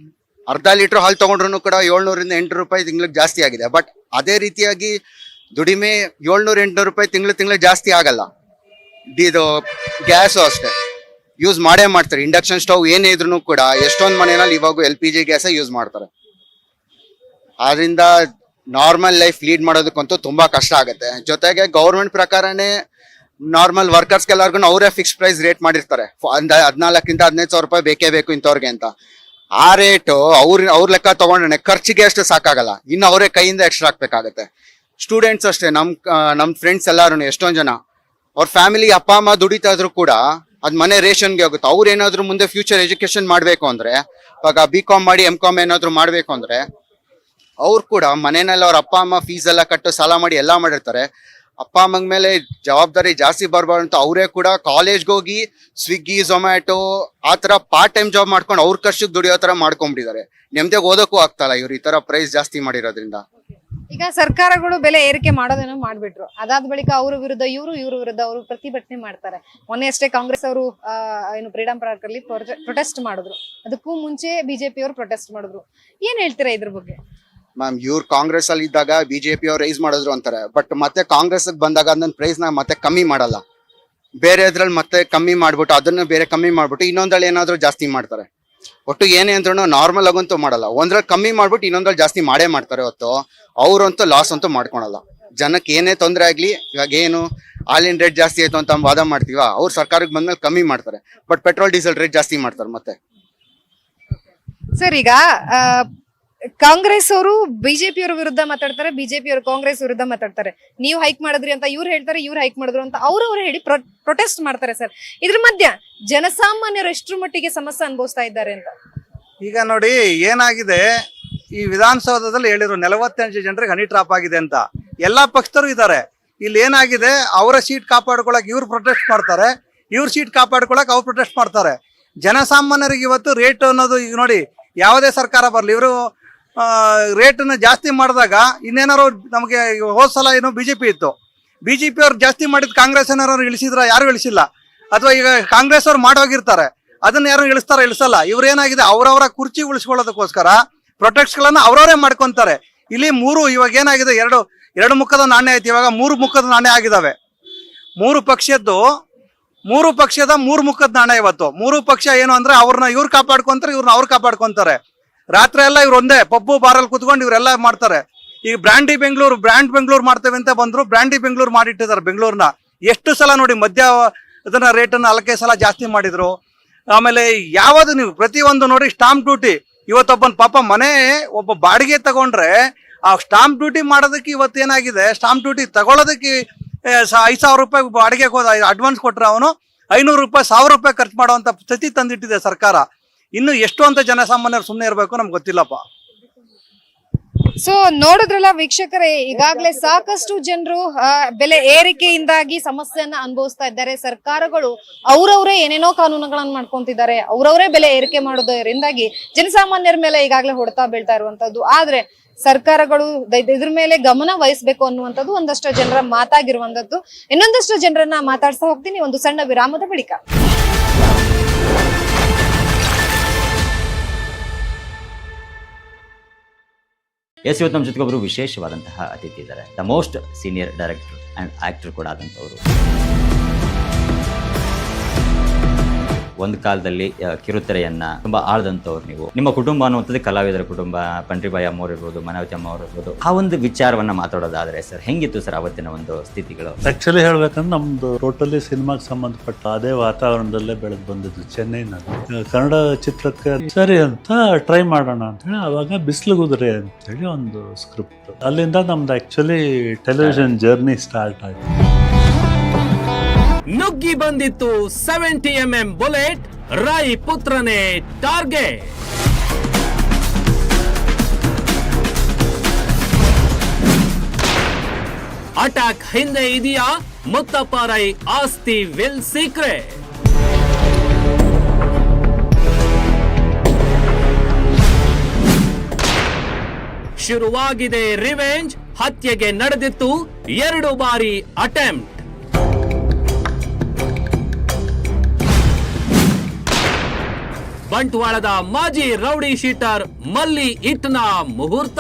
ಅರ್ಧ ಲೀಟರ್ ಹಾಲು ತಗೊಂಡ್ರು ಕೂಡ ಏಳ್ನೂರಿಂದ ಎಂಟು ರೂಪಾಯಿ ತಿಂಗ್ಳಿಗೆ ಜಾಸ್ತಿ ಆಗಿದೆ. ಬಟ್ ಅದೇ ರೀತಿಯಾಗಿ ದುಡಿಮೆ ಏಳ್ನೂರ ಎಂಟ್ನೂರು ರೂಪಾಯಿ ತಿಂಗಳು ತಿಂಗಳು ಜಾಸ್ತಿ ಆಗಲ್ಲ. ಇದು ಗ್ಯಾಸು ಅಷ್ಟೇ. ಯೂಸ್ ಮಾಡೇ ಮಾಡ್ತಾರೆ. ಇಂಡಕ್ಷನ್ ಸ್ಟವ್ ಏನೇ ಇದ್ರು ಕೂಡ ಎಷ್ಟೊಂದು ಮನೆಯಲ್ಲಿ ಇವಾಗ ಎಲ್ ಪಿ ಜಿ ಗ್ಯಾಸೇ ಯೂಸ್ ಮಾಡ್ತಾರೆ. ಆದ್ರಿಂದ ನಾರ್ಮಲ್ ಲೈಫ್ ಲೀಡ್ ಮಾಡೋದಕ್ಕಂತೂ ತುಂಬಾ ಕಷ್ಟ ಆಗುತ್ತೆ. ಜೊತೆಗೆ ಗೌರ್ಮೆಂಟ್ ಪ್ರಕಾರನೇ ನಾರ್ಮಲ್ ವರ್ಕರ್ಸ್ಗೆಲ್ಲರಿಗೂ ಅವರೇ ಫಿಕ್ಸ್ ಪ್ರೈಸ್ ರೇಟ್ ಮಾಡಿರ್ತಾರೆ. ಅಂದ ಹದಿನಾಲ್ಕರಿಂದ ಹದಿನೈದು ಸಾವಿರ ರೂಪಾಯಿ ಬೇಕೇ ಬೇಕು ಇಂಥವ್ರಿಗೆ ಅಂತ. ಆ ರೇಟು ಅವ್ರ ಅವ್ರ ಲೆಕ್ಕ ತಗೊಂಡ್ರೆ ಖರ್ಚಿಗೆ ಅಷ್ಟು ಸಾಕಾಗಲ್ಲ. ಇನ್ನು ಅವರೇ ಕೈಯಿಂದ ಎಕ್ಸ್ಟ್ರಾ ಹಾಕ್ಬೇಕಾಗತ್ತೆ. ಸ್ಟೂಡೆಂಟ್ಸ್ ಅಷ್ಟೇ ನಮ್ಮ ನಮ್ಮ ನಮ್ ಫ್ರೆಂಡ್ಸ್ ಎಲ್ಲರೂ ಎಷ್ಟೊಂದು ಜನ ಅವ್ರ ಫ್ಯಾಮಿಲಿ ಅಪ್ಪ, ಅಮ್ಮ ದುಡಿತಾ ಇದ್ರು ಕೂಡ ಅದ್ ಮನೆ ರೇಷನ್ಗೆ ಹೋಗುತ್ತೆ ಅವ್ರ ಏನಾದ್ರು ಮುಂದೆ ಫ್ಯೂಚರ್ ಎಜುಕೇಶನ್ ಮಾಡ್ಬೇಕು ಅಂದ್ರೆ, ಇವಾಗ ಬಿ ಕಾಮ್ ಮಾಡಿ ಎಂ ಕಾಮ್ ಏನಾದ್ರು ಮಾಡ್ಬೇಕು ಅಂದ್ರೆ, ಅವ್ರು ಕೂಡ ಮನೆಯಲ್ಲಿ ಅವ್ರ ಅಪ್ಪ, ಅಮ್ಮ ಫೀಸ್ ಎಲ್ಲ ಕಟ್ಟು, ಸಾಲ ಮಾಡಿ ಎಲ್ಲ ಮಾಡಿರ್ತಾರೆ. ಅಪ್ಪ, ಅಮ್ಮಂಗ್ ಮೇಲೆ ಜವಾಬ್ದಾರಿ ಜಾಸ್ತಿ ಬರಬಾರ್ದು ಅಂತ ಅವರೇ ಕೂಡ ಕಾಲೇಜ್ಗೆ ಹೋಗಿ ಸ್ವಿಗ್ಗಿ ಝೊಮ್ಯಾಟೊ ಆ ತರ ಪಾರ್ಟ್ ಟೈಮ್ ಜಾಬ್ ಮಾಡ್ಕೊಂಡು ಅವ್ರ ಖರ್ಚಿಗೆ ದುಡಿಯೋ ತರ ಮಾಡ್ಕೊಂಡ್ಬಿಟ್ಟಿದ್ದಾರೆ ನೆಮ್ಮದಿಯಾಗಿ ಓದಕ್ಕೂ ಆಗ್ತಾಯಿಲ್ಲ ಇವ್ರು, ಈ ತರ ಪ್ರೈಸ್ ಜಾಸ್ತಿ ಮಾಡಿರೋದ್ರಿಂದ. ಈಗ ಸರ್ಕಾರಗಳು ಬೆಲೆ ಏರಿಕೆ ಮಾಡೋದೇನೋ ಮಾಡ್ಬಿಟ್ರು. ಅದಾದ ಬಳಿಕ ಅವ್ರ ವಿರುದ್ಧ, ಇವರು ಇವ್ರ ವಿರುದ್ಧ ಅವರು ಪ್ರತಿಭಟನೆ ಮಾಡ್ತಾರೆ. ಮೊನ್ನೆ ಅಷ್ಟೇ ಕಾಂಗ್ರೆಸ್ ಅವರು ಏನು ಫ್ರೀಡಂ ಪಾರ್ಕ್ ಅಲ್ಲಿ ಪ್ರೊಟೆಸ್ಟ್ ಮಾಡಿದ್ರು. ಅದಕ್ಕೂ ಮುಂಚೆ ಬಿಜೆಪಿ ಅವರು ಪ್ರೊಟೆಸ್ಟ್ ಮಾಡಿದ್ರು. ಏನ್ ಹೇಳ್ತೀರಾ ಇದ್ರ ಬಗ್ಗೆ? ಮ್ಯಾಮ್, ಇವ್ರು ಕಾಂಗ್ರೆಸ್ ಅಲ್ಲಿ ಇದ್ದಾಗ ಬಿಜೆಪಿ ಅವ್ರು ರೈಸ್ ಮಾಡಿದ್ರು ಅಂತಾರೆ. ಬಟ್ ಮತ್ತೆ ಕಾಂಗ್ರೆಸ್ ಬಂದಾಗ ಅದನ್ನ ಪ್ರೈಸ್ನ ಮತ್ತೆ ಕಮ್ಮಿ ಮಾಡಲ್ಲ. ಬೇರೆ ಅದ್ರಲ್ಲಿ ಮತ್ತೆ ಕಮ್ಮಿ ಮಾಡ್ಬಿಟ್ಟು, ಅದನ್ನ ಬೇರೆ ಕಮ್ಮಿ ಮಾಡ್ಬಿಟ್ಟು ಇನ್ನೊಂದ್ರಲ್ಲಿ ಏನಾದ್ರು ಜಾಸ್ತಿ ಮಾಡ್ತಾರೆ. ಒಟ್ಟು ಏನೇ ಅಂದ್ರೂ ನಾರ್ಮಲ್ ಆಗಂತೂ ಮಾಡಲ್ಲ. ಒಂದ್ರಲ್ಲಿ ಕಮ್ಮಿ ಮಾಡ್ಬಿಟ್ಟು ಇನ್ನೊಂದ್ರಲ್ಲಿ ಜಾಸ್ತಿ ಮಾಡೇ ಮಾಡ್ತಾರೆ ಹೊತ್ತು. ಅವ್ರಂತೂ ಲಾಸ್ ಅಂತೂ ಮಾಡ್ಕೊಳಲ್ಲ. ಜನಕ್ಕೆ ಏನೇ ತೊಂದರೆ ಆಗಲಿ, ಇವಾಗ ಏನು, ಹಾಲಿನ ರೇಟ್ ಜಾಸ್ತಿ ಆಯ್ತು ಅಂತ ವಾದ ಮಾಡ್ತೀವ? ಅವ್ರು ಸರ್ಕಾರಕ್ಕೆ ಬಂದ್ಮೇಲೆ ಕಮ್ಮಿ ಮಾಡ್ತಾರೆ. ಬಟ್ ಪೆಟ್ರೋಲ್ ಡೀಸೆಲ್ ರೇಟ್ ಜಾಸ್ತಿ ಮಾಡ್ತಾರೆ ಮತ್ತೆ. ಸರ್, ಈಗ ಕಾಂಗ್ರೆಸ್ ಅವರು ಬಿಜೆಪಿ ಅವರ ವಿರುದ್ಧ ಮಾತಾಡ್ತಾರೆ ಬಿಜೆಪಿ ಅವರು ಕಾಂಗ್ರೆಸ್ ವಿರುದ್ಧ ಮಾತಾಡ್ತಾರೆ. ನೀವು ಹೈಕ್ ಮಾಡಿದ್ರಿ ಅಂತ ಇವ್ರು ಹೇಳ್ತಾರೆ, ಇವ್ರು ಹೈಕ್ ಮಾಡಿದ್ರು ಅಂತ ಅವ್ರವ್ರು ಹೇಳಿ ಪ್ರೊಟೆಸ್ಟ್ ಮಾಡ್ತಾರೆ ಸರ್. ಇದ್ರ ಮಧ್ಯ ಜನಸಾಮಾನ್ಯರು ಎಷ್ಟರ ಮಟ್ಟಿಗೆ ಸಮಸ್ಯೆ ಅನುಭವಿಸ್ತಾ ಇದ್ದಾರೆ ಅಂತ? ಈಗ ನೋಡಿ, ಏನಾಗಿದೆ, ಈ ವಿಧಾನಸೌಧದಲ್ಲಿ ಹೇಳಿದ್ರು ನಲವತ್ತೆಂಟು ಜನರಿಗೆ ಹನಿ ಟ್ರಾಪ್ ಆಗಿದೆ ಅಂತ. ಎಲ್ಲಾ ಪಕ್ಷದವರು ಇದ್ದಾರೆ. ಇಲ್ಲಿ ಏನಾಗಿದೆ, ಅವರ ಸೀಟ್ ಕಾಪಾಡ್ಕೊಳಕ್ ಇವ್ರು ಪ್ರೊಟೆಸ್ಟ್ ಮಾಡ್ತಾರೆ, ಇವ್ರ ಸೀಟ್ ಕಾಪಾಡ್ಕೊಳಕ್ ಅವ್ರು ಪ್ರೊಟೆಸ್ಟ್ ಮಾಡ್ತಾರೆ. ಜನಸಾಮಾನ್ಯರಿಗೆ ಇವತ್ತು ರೇಟ್ ಅನ್ನೋದು ಈಗ ನೋಡಿ, ಯಾವುದೇ ಸರ್ಕಾರ ಬರಲಿ, ಇವರು ರೇಟನ್ನು ಜಾಸ್ತಿ ಮಾಡಿದಾಗ ಇನ್ನೇನಾರು ನಮಗೆ ಹೋದ್ ಸಲ ಏನು ಬಿ ಜೆ ಪಿ ಇತ್ತು. ಬಿಜೆಪಿ ಅವ್ರು ಜಾಸ್ತಿ ಮಾಡಿದ್ ಕಾಂಗ್ರೆಸ್ ಏನಾರು ಇಳಿಸಿದ್ರ ಯಾರು ಇಳಿಸಿಲ್ಲ. ಅಥವಾ ಈಗ ಕಾಂಗ್ರೆಸ್ ಅವ್ರು ಮಾಡೋಗಿರ್ತಾರೆ ಅದನ್ನ ಯಾರು ಇಳಿಸ್ತಾರ ಇಳಿಸಲ್ಲ. ಇವ್ರೇನಾಗಿದೆ ಅವ್ರವರ ಕುರ್ಚಿ ಉಳಿಸ್ಕೊಳ್ಳೋದಕ್ಕೋಸ್ಕರ ಪ್ರೊಟೆಕ್ಟ್ಸ್ ಗಳನ್ನ ಅವ್ರವರೇ ಮಾಡ್ಕೊಂತಾರೆ. ಇಲ್ಲಿ ಮೂರು ಇವಾಗ ಏನಾಗಿದೆ? ಎರಡು ಎರಡು ಮುಖದ ನಾಣ್ಯ ಐತಿ. ಇವಾಗ ಮೂರು ಮುಖದ ನಾಣ್ಯ ಆಗಿದಾವೆ. ಮೂರು ಪಕ್ಷದ್ದು, ಮೂರು ಪಕ್ಷದ ಮೂರು ಮುಖದ ನಾಣ್ಯ ಇವತ್ತು. ಮೂರು ಪಕ್ಷ ಏನು ಅಂದ್ರೆ ಅವ್ರನ್ನ ಇವ್ರು ಕಾಪಾಡ್ಕೊಂತಾರೆ ಇವ್ರನ್ನ ಅವ್ರು ಕಾಪಾಡ್ಕೊಂತಾರೆ. ರಾತ್ರಿ ಎಲ್ಲ ಇವ್ರು ಒಂದೇ, ಪಬ್ಬು, ಬಾರಲ್ಲಿ ಕುತ್ಕೊಂಡು ಇವರೆಲ್ಲ ಮಾಡ್ತಾರೆ. ಈಗ ಬ್ರಾಂಡಿ ಬೆಂಗಳೂರು, ಬ್ರ್ಯಾಂಡ್ ಬೆಂಗಳೂರು ಮಾಡ್ತೇವೆ ಅಂತ ಬಂದ್ರು ಬ್ರಾಂಡಿ ಬೆಂಗಳೂರು ಮಾಡಿಟ್ಟಿದ್ದಾರೆ ಬೆಂಗಳೂರನ್ನ ಎಷ್ಟು ಸಲ ನೋಡಿ ಮದ್ಯ, ಅದನ್ನ ರೇಟನ್ನು ಹಲಕೆ ಸಲ ಜಾಸ್ತಿ ಮಾಡಿದ್ರು. ಆಮೇಲೆ ಯಾವುದು ನೀವು ಪ್ರತಿಯೊಂದು ನೋಡಿ ಸ್ಟಾಂಪ್ ಡ್ಯೂಟಿ ಇವತ್ತೊಬ್ಬನ ಪಾಪ ಮನೆ ಒಬ್ಬ ಬಾಡಿಗೆ ತಗೊಂಡ್ರೆ, ಆ ಸ್ಟಾಂಪ್ ಡ್ಯೂಟಿ ಮಾಡೋದಕ್ಕೆ ಇವತ್ತೇನಾಗಿದೆ ಸ್ಟಾಂಪ್ ಡ್ಯೂಟಿ ತಗೊಳ್ಳೋದಕ್ಕೆ ಐದು ಸಾವಿರ ರೂಪಾಯಿ ಬಾಡಿಗೆ ಹೋದ ಅಡ್ವಾನ್ಸ್ ಕೊಟ್ರೆ ಅವನು ಐನೂರು ರೂಪಾಯಿ, ಸಾವಿರ ರೂಪಾಯಿ ಖರ್ಚು ಮಾಡುವಂತ ಸ್ಥಿತಿ ತಂದಿಟ್ಟಿದೆ ಸರ್ಕಾರ. ಇನ್ನು ಎಷ್ಟು ಅಂತ ಜನಸಾಮಾನ್ಯರು ಸುಮ್ಮನೆ ಇರಬೇಕು ನಮ್ಗೆ ಗೊತ್ತಿಲ್ಲಪ್ಪ. ಸೊ ನೋಡಿದ್ರಲ್ಲ ವೀಕ್ಷಕರೇ, ಈಗಾಗಲೇ ಸಾಕಷ್ಟು ಜನರು ಬೆಲೆ ಏರಿಕೆಯಿಂದಾಗಿ ಸಮಸ್ಯೆಯನ್ನ ಅನುಭವಿಸ್ತಾ ಇದ್ದಾರೆ. ಸರ್ಕಾರಗಳು ಅವ್ರವ್ರೇ ಏನೇನೋ ಕಾನೂನುಗಳನ್ನು ಮಾಡ್ಕೊಂತಿದ್ದಾರೆ. ಅವ್ರವರೇ ಬೆಲೆ ಏರಿಕೆ ಮಾಡೋದರಿಂದಾಗಿ ಜನಸಾಮಾನ್ಯರ ಮೇಲೆ ಈಗಾಗಲೇ ಹೊಡ್ತಾ ಬೀಳ್ತಾ ಇರುವಂತದ್ದು. ಆದ್ರೆ, ಸರ್ಕಾರಗಳು ಇದ್ರ ಮೇಲೆ ಗಮನ ವಹಿಸ್ಬೇಕು ಅನ್ನುವಂಥದ್ದು ಒಂದಷ್ಟು ಜನರ ಮಾತಾಗಿರುವಂತದ್ದು ಇನ್ನೊಂದಷ್ಟು ಜನರನ್ನ ಮಾತಾಡ್ತಾ ಹೋಗ್ತೀನಿ. ಒಂದು ಸಣ್ಣ ವಿರಾಮದ ಬಳಿಕ. ಎಸ್, ಇವತ್ತು ನಮ್ಮ ಜೊತೆಗೆ ಒಬ್ಬರು ವಿಶೇಷವಾದಂತಹ ಅತಿಥಿ ಇದ್ದಾರೆ. The most senior director and actor ಕೂಡ ಆದಂಥವರು. ಒಂದು ಕಾಲದಲ್ಲಿ ಕಿರುತೆರೆಯನ್ನ ತುಂಬಾ ಆಳ್ದಂಥವ್ರು ನೀವು. ನಿಮ್ಮ ಕುಟುಂಬ ಅನ್ನುವಂಥದ್ದು ಕಲಾವಿದರ ಕುಟುಂಬ ಪಂಡ್ರಿಬಾಯಿ ಅಮ್ಮ ಇರ್ಬೋದು ಮನೋಜಮ್ಮ ಅಮ್ಮ ಅವ್ರು ಇರ್ಬೋದು, ಆ ಒಂದು ವಿಚಾರವನ್ನ ಮಾತಾಡೋದಾದ್ರೆ ಸರ್, ಹೆಂಗಿತ್ತು ಸರ್ ಅವತ್ತಿನ ಒಂದು ಸ್ಥಿತಿಗಳು? ಆಕ್ಚುಲಿ ಹೇಳ್ಬೇಕಂದ್ರೆ ನಮ್ದು ಟೋಟಲಿ ಸಿನಿಮಾಗೆ ಸಂಬಂಧಪಟ್ಟ ಅದೇ ವಾತಾವರಣದಲ್ಲೇ ಬೆಳೆದು ಬಂದಿದ್ದು ಚೆನ್ನೈನಲ್ಲಿ. ಕನ್ನಡ ಚಿತ್ರಕ್ಕೆ ಸರಿ ಅಂತ ಟ್ರೈ ಮಾಡೋಣ ಅಂತ ಹೇಳಿ ಅವಾಗ ಬಿಸಿಲುಗುದ್ರೆ ಅಂತ ಹೇಳಿ ಒಂದು ಸ್ಕ್ರಿಪ್ಟ್ ಅಲ್ಲಿಂದ ನಮ್ದು ಆಕ್ಚುಲಿ ಟೆಲಿವಿಷನ್ ಜರ್ನಿ ಸ್ಟಾರ್ಟ್ ಆಯ್ತು. ನುಗ್ಗಿ ಬಂದಿತ್ತು seventy M M bullet Rai ಪುತ್ರನೇ target attack ಹಿಂದೆ ಇದೆಯಾ? ಮುತ್ತಪ್ಪ ರೈ ಆಸ್ತಿ ವಿಲ್ ಸೀಕ್ರೆಟ್ ಶುರುವಾಗಿದೆ ರಿವೆಂಜ್ ಹತ್ಯೆಗೆ ನಡೆದಿತ್ತು ಎರಡು ಬಾರಿ ಅಟೆಂಪ್ಟ್ ಬಂಟ್ವಾಳದ ಮಾಜಿ ರೌಡಿ ಶೀಟರ್ ಮಲ್ಲಿ ಇಟ್ನ ಮುಹೂರ್ತ.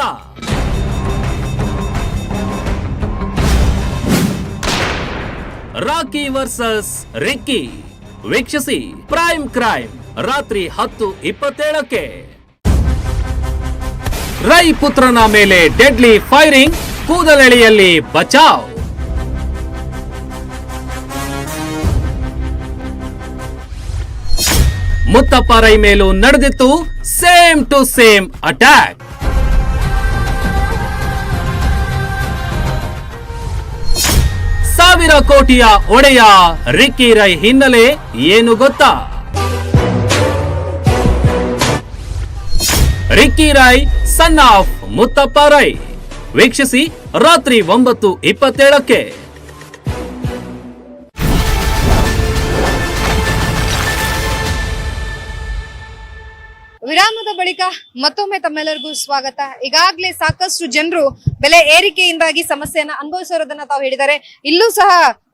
Rocky versus Ricky. ವೀಕ್ಷಿಸಿ ಪ್ರೈಮ್ ಕ್ರೈಮ್ ರಾತ್ರಿ ಹತ್ತು ಇಪ್ಪತ್ತೇಳಕ್ಕೆ. ರೈ ಪುತ್ರನ ಮೇಲೆ ಡೆಡ್ಲಿ ಫೈರಿಂಗ್, ಕೂದಲೆಳೆಯಲ್ಲಿ ಬಚಾವ್. ಮುತ್ತಪ್ಪ ರೈ ಮೇಲೂ ನಡೆದಿತ್ತು ಸೇಮ್ ಟು ಸೇಮ್ ಅಟ್ಯಾಕ್. ಸಾವಿರ ಕೋಟಿಯ ಒಡೆಯ ರಿಕ್ಕಿ ರೈ ಹಿನ್ನೆಲೆ ಏನು ಗೊತ್ತಾ? Ricky Rai, son of Muthappa Rai. ವೀಕ್ಷಿಸಿ ರಾತ್ರಿ ಒಂಬತ್ತು ಇಪ್ಪತ್ತೇಳಕ್ಕೆ. ಬಳಿಕ ಮತ್ತೊಮ್ಮೆ ತಮ್ಮೆಲ್ಲರಿಗೂ ಸ್ವಾಗತ. ಈಗಾಗಲೇ ಸಾಕಷ್ಟು ಜನರು ಬೆಲೆ ಏರಿಕೆಯಿಂದಾಗಿ ಸಮಸ್ಯೆಯನ್ನ ಅನುಭವಿಸಿರೋದನ್ನ ತಾವು ಹೇಳಿದ್ದಾರೆ. ಇಲ್ಲೂ ಸಹ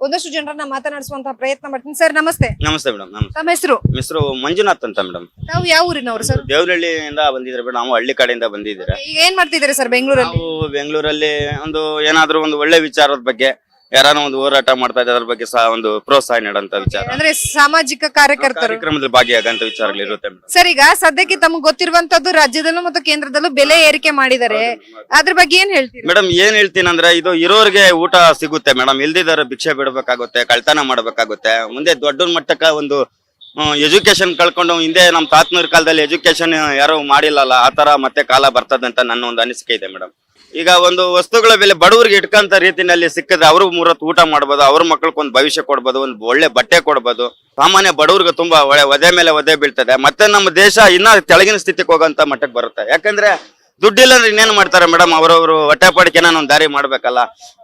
ಒಂದಷ್ಟು ಜನರನ್ನ ಮಾತನಾಡಿಸುವಂತಹ ಪ್ರಯತ್ನ ಮಾಡ್ತೀನಿ. ಸರ್ ನಮಸ್ತೆ. ನಮಸ್ತೆ ಮೇಡಮ್ ನಮಸ್ತೆ. ತಮ್ಮ ಹೆಸರು? ಹೆಸರು ಮಂಜುನಾಥ್ ಅಂತ ಮೇಡಮ್. ತಾವು ಯಾವ ಊರಿನವರು ಸರ್? ದೇವರಹಳ್ಳಿಯಿಂದ ಬಂದಿದ್ರೆ ಮೇಡಮ್. ನಾವು ಹಳ್ಳಿ ಕಡೆಯಿಂದ ಬಂದಿದ್ದೀರಾ? ಈಗ ಏನ್ ಮಾಡ್ತಿದ್ದೀರಾ ಸರ್ ಬೆಂಗಳೂರಲ್ಲಿ? ನಾವು ಬೆಂಗಳೂರಲ್ಲಿ ಒಂದು ಏನಾದ್ರೂ ಒಂದು ಒಳ್ಳೆ ವಿಚಾರದ ಬಗ್ಗೆ ಯಾರಾನ ಒಂದು ಹೋರಾಟ ಮಾಡ್ತಾ ಇದ್ದಾರೆ ಅದ್ರ ಬಗ್ಗೆ ಸಹ ಒಂದು ಪ್ರೋತ್ಸಾಹ ನೀಡಂತ ವಿಚಾರ. ಅಂದ್ರೆ ಸಾಮಾಜಿಕ ಕಾರ್ಯಕರ್ತರು. ಕಾರ್ಯಕ್ರಮದಲ್ಲಿ ಭಾಗಿಯಾಗಂತ ವಿಚಾರಗಳು ಇರುತ್ತೆ ಸರ್ ಈಗ ಸದ್ಯಕ್ಕೆ ತಮಗೆ ಗೊತ್ತಿರುವಂತದ್ದು ರಾಜ್ಯದಲ್ಲೂ ಮತ್ತು ಕೇಂದ್ರದಲ್ಲೂ ಬೆಲೆ ಏರಿಕೆ ಮಾಡಿದ್ದಾರೆ. ಅದ್ರ ಬಗ್ಗೆ ಏನ್ ಹೇಳ್ತೀರಿ? ಮೇಡಮ್ ಏನ್ ಹೇಳ್ತೀನಿ ಅಂದ್ರೆ ಇದು ಇರೋರಿಗೆ ಊಟ ಸಿಗುತ್ತೆ ಮೇಡಮ್. ಇಲ್ದಿದ್ದಾರೆ ಭಿಕ್ಷೆ ಬಿಡಬೇಕಾಗುತ್ತೆ ಕಳ್ತನ ಮಾಡಬೇಕಾಗುತ್ತೆ. ಮುಂದೆ ದೊಡ್ಡ ಮಟ್ಟಕ್ಕ ಒಂದು ಎಜುಕೇಶನ್ ಕಳ್ಕೊಂಡು ಹಿಂದೆ ನಮ್ ತಾತನೂರ್ ಕಾಲದಲ್ಲಿ ಎಜುಕೇಶನ್ ಯಾರು ಮಾಡಿಲ್ಲಲ್ಲ ಆ ತರ ಮತ್ತೆ ಕಾಲ ಬರ್ತದಂತ ನನ್ನ ಒಂದು ಅನಿಸಿಕೆ ಇದೆ ಮೇಡಮ್. ಈಗ ಒಂದು ವಸ್ತುಗಳ ಬೆಲೆ ಬಡವರಿಗೆ ಇಟ್ಕಂತ ರೀತಿನಲ್ಲಿ ಸಿಕ್ಕಿದ್ರೆ ಅವರು ಮೂರತ್ತು ಊಟ ಮಾಡ್ಬೋದು, ಅವ್ರ ಮಕ್ಕಳಿಗೆ ಒಂದು ಭವಿಷ್ಯ ಕೊಡ್ಬೋದು, ಒಂದು ಒಳ್ಳೆ ಬಟ್ಟೆ ಕೊಡ್ಬೋದು. ಸಾಮಾನ್ಯ ಬಡವ್ರಿಗೆ ತುಂಬಾ ಒಳ್ಳೆ ಒದೆ ಮೇಲೆ ಒದೆ ಬೀಳ್ತದೆ. ಮತ್ತೆ ನಮ್ಮ ದೇಶ ಇನ್ನ ಕೆಳಗಿನ ಸ್ಥಿತಿಗೆ ಹೋಗಂತ ಮಟ್ಟಕ್ಕೆ ಬರುತ್ತೆ. ಯಾಕಂದ್ರೆ ದುಡ್ಡಿಲ್ಲ ಅಂದ್ರೆ ಇನ್ನೇನ್ ಮಾಡ್ತಾರೆ ಮೇಡಮ್? ಅವರವರು ಹೊಟ್ಟೆ ಪಡಿಕೆನ ಒಂದು ದಾರಿ ಮಾಡ್ಬೇಕಲ್ಲ.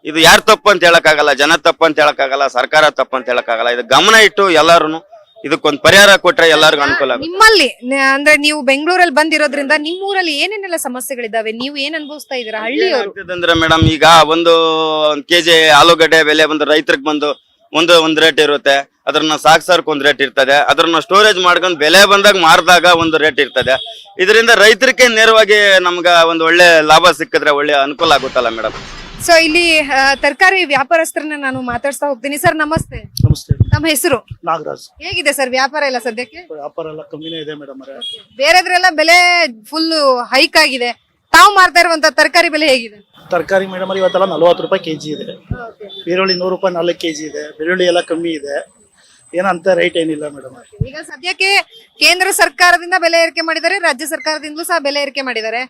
ಇದು ಯಾರು ತಪ್ಪು ಅಂತ ಹೇಳಕ್ಕಾಗಲ್ಲ, ಜನ ತಪ್ಪು ಅಂತ ಹೇಳಕ್ಕಾಗಲ್ಲ, ಸರ್ಕಾರ ತಪ್ಪು ಅಂತ ಹೇಳಕ್ಕಾಗಲ್ಲ. ಇದು ಗಮನ ಇಟ್ಟು ಎಲ್ಲಾರು ಇದಕ್ಕೊಂದು ಪರಿಹಾರ ಕೊಟ್ರೆ ಎಲ್ಲರಿಗೂ ಅನುಕೂಲ ಆಗುತ್ತೆ. ನಿಮ್ಮಲ್ಲಿ ನ- ಅಂದ್ರೆ ನೀವು ಬೆಂಗಳೂರಲ್ಲಿ ಬಂದಿರೋದ್ರಿಂದ ನಿಮ್ಮ ಊರಲ್ಲಿ ಏನೇನೆಲ್ಲ ಸಮಸ್ಯೆಗಳಿದಾವೆ ನೀವು ಏನ್ ಅನುಭವಿಸ್ತಾ ಇದ್ದೀರಾ? ಹಳ್ಳಿ ಅಂದ್ರೆ ಮೇಡಮ್ ಈಗ ಒಂದು ಒಂದ್ ಕೆಜಿ ಆಲೂಗಡ್ಡೆ ಬೆಲೆ ಬಂದು ರೈತರಿಗೆ ಬಂದು ಒಂದು ಒಂದ್ ರೇಟ್ ಇರುತ್ತೆ. ಅದ್ರನ್ನ ಸಾಕ್ಸಾರ್ಕ್ ಒಂದ್ ರೇಟ್ ಇರ್ತದೆ. ಅದ್ರನ್ನ ಸ್ಟೋರೇಜ್ ಮಾಡ್ಕೊಂಡು ಬೆಲೆ ಬಂದಾಗ ಮಾರಿದಾಗ ಒಂದು ರೇಟ್ ಇರ್ತದೆ. ಇದರಿಂದ ರೈತರಿಗೆ ನೇರವಾಗಿ ನಮ್ಗ ಒಂದು ಒಳ್ಳೆ ಲಾಭ ಸಿಕ್ಕಿದ್ರೆ ಒಳ್ಳೆ ಅನುಕೂಲ ಆಗುತ್ತಲ್ಲ ಮೇಡಮ್ ಸೊ ಇಲ್ಲಿ ತರಕಾರಿ ವ್ಯಾಪಾರಸ್ಥರನ್ನ ನಾನು ಮಾತಾಡ್ತಾ ಹೋಗ್ತೀನಿ. ಸರ್ ನಮಸ್ತೆ. ನಮಸ್ತೆ. ನಮ್ಮ ಹೆಸರು? ನಾಗರಾಜ್. ಹೇಗಿದೆ ಸರ್ ವ್ಯಾಪಾರ ಎಲ್ಲ ಸದ್ಯಕ್ಕೆ? ವ್ಯಾಪಾರ ಎಲ್ಲ ಕಮ್ಮಿನೇ ಇದೆ ಮೇಡಮ್ ಬೇರೆದ್ರೆಲ್ಲ ಬೆಲೆ ಫುಲ್ ಹೈಕ್ ಆಗಿದೆ. ತಾವು ಮಾರ್ತಾ ಇರುವಂತ ತರಕಾರಿ ಬೆಲೆ ಹೇಗಿದೆ? ತರಕಾರಿ ಮೇಡಮ್ ಇವತ್ತೆಲ್ಲ ನಲ್ವತ್ತು ರೂಪಾಯಿ ಕೆಜಿ ಇದೆ. ಈರುಳ್ಳಿ ನೂರು ರೂಪಾಯಿ ನಾಲ್ಕು ಕೆಜಿ ಇದೆ. ಬೆಳ್ಳುಳ್ಳಿ ಎಲ್ಲ ಕಮ್ಮಿ ಇದೆ. ಏನಂತ ರೇಟ್ ಏನಿಲ್ಲ ಮೇಡಮ್ ಈಗ ಸದ್ಯಕ್ಕೆ ಕೇಂದ್ರ ಸರ್ಕಾರದಿಂದ ಬೆಲೆ ಏರಿಕೆ ಮಾಡಿದ್ದಾರೆ ರಾಜ್ಯ ಸರ್ಕಾರದಿಂದಲೂ ಸಹ ಬೆಲೆ ಏರಿಕೆ ಮಾಡಿದ್ದಾರೆ.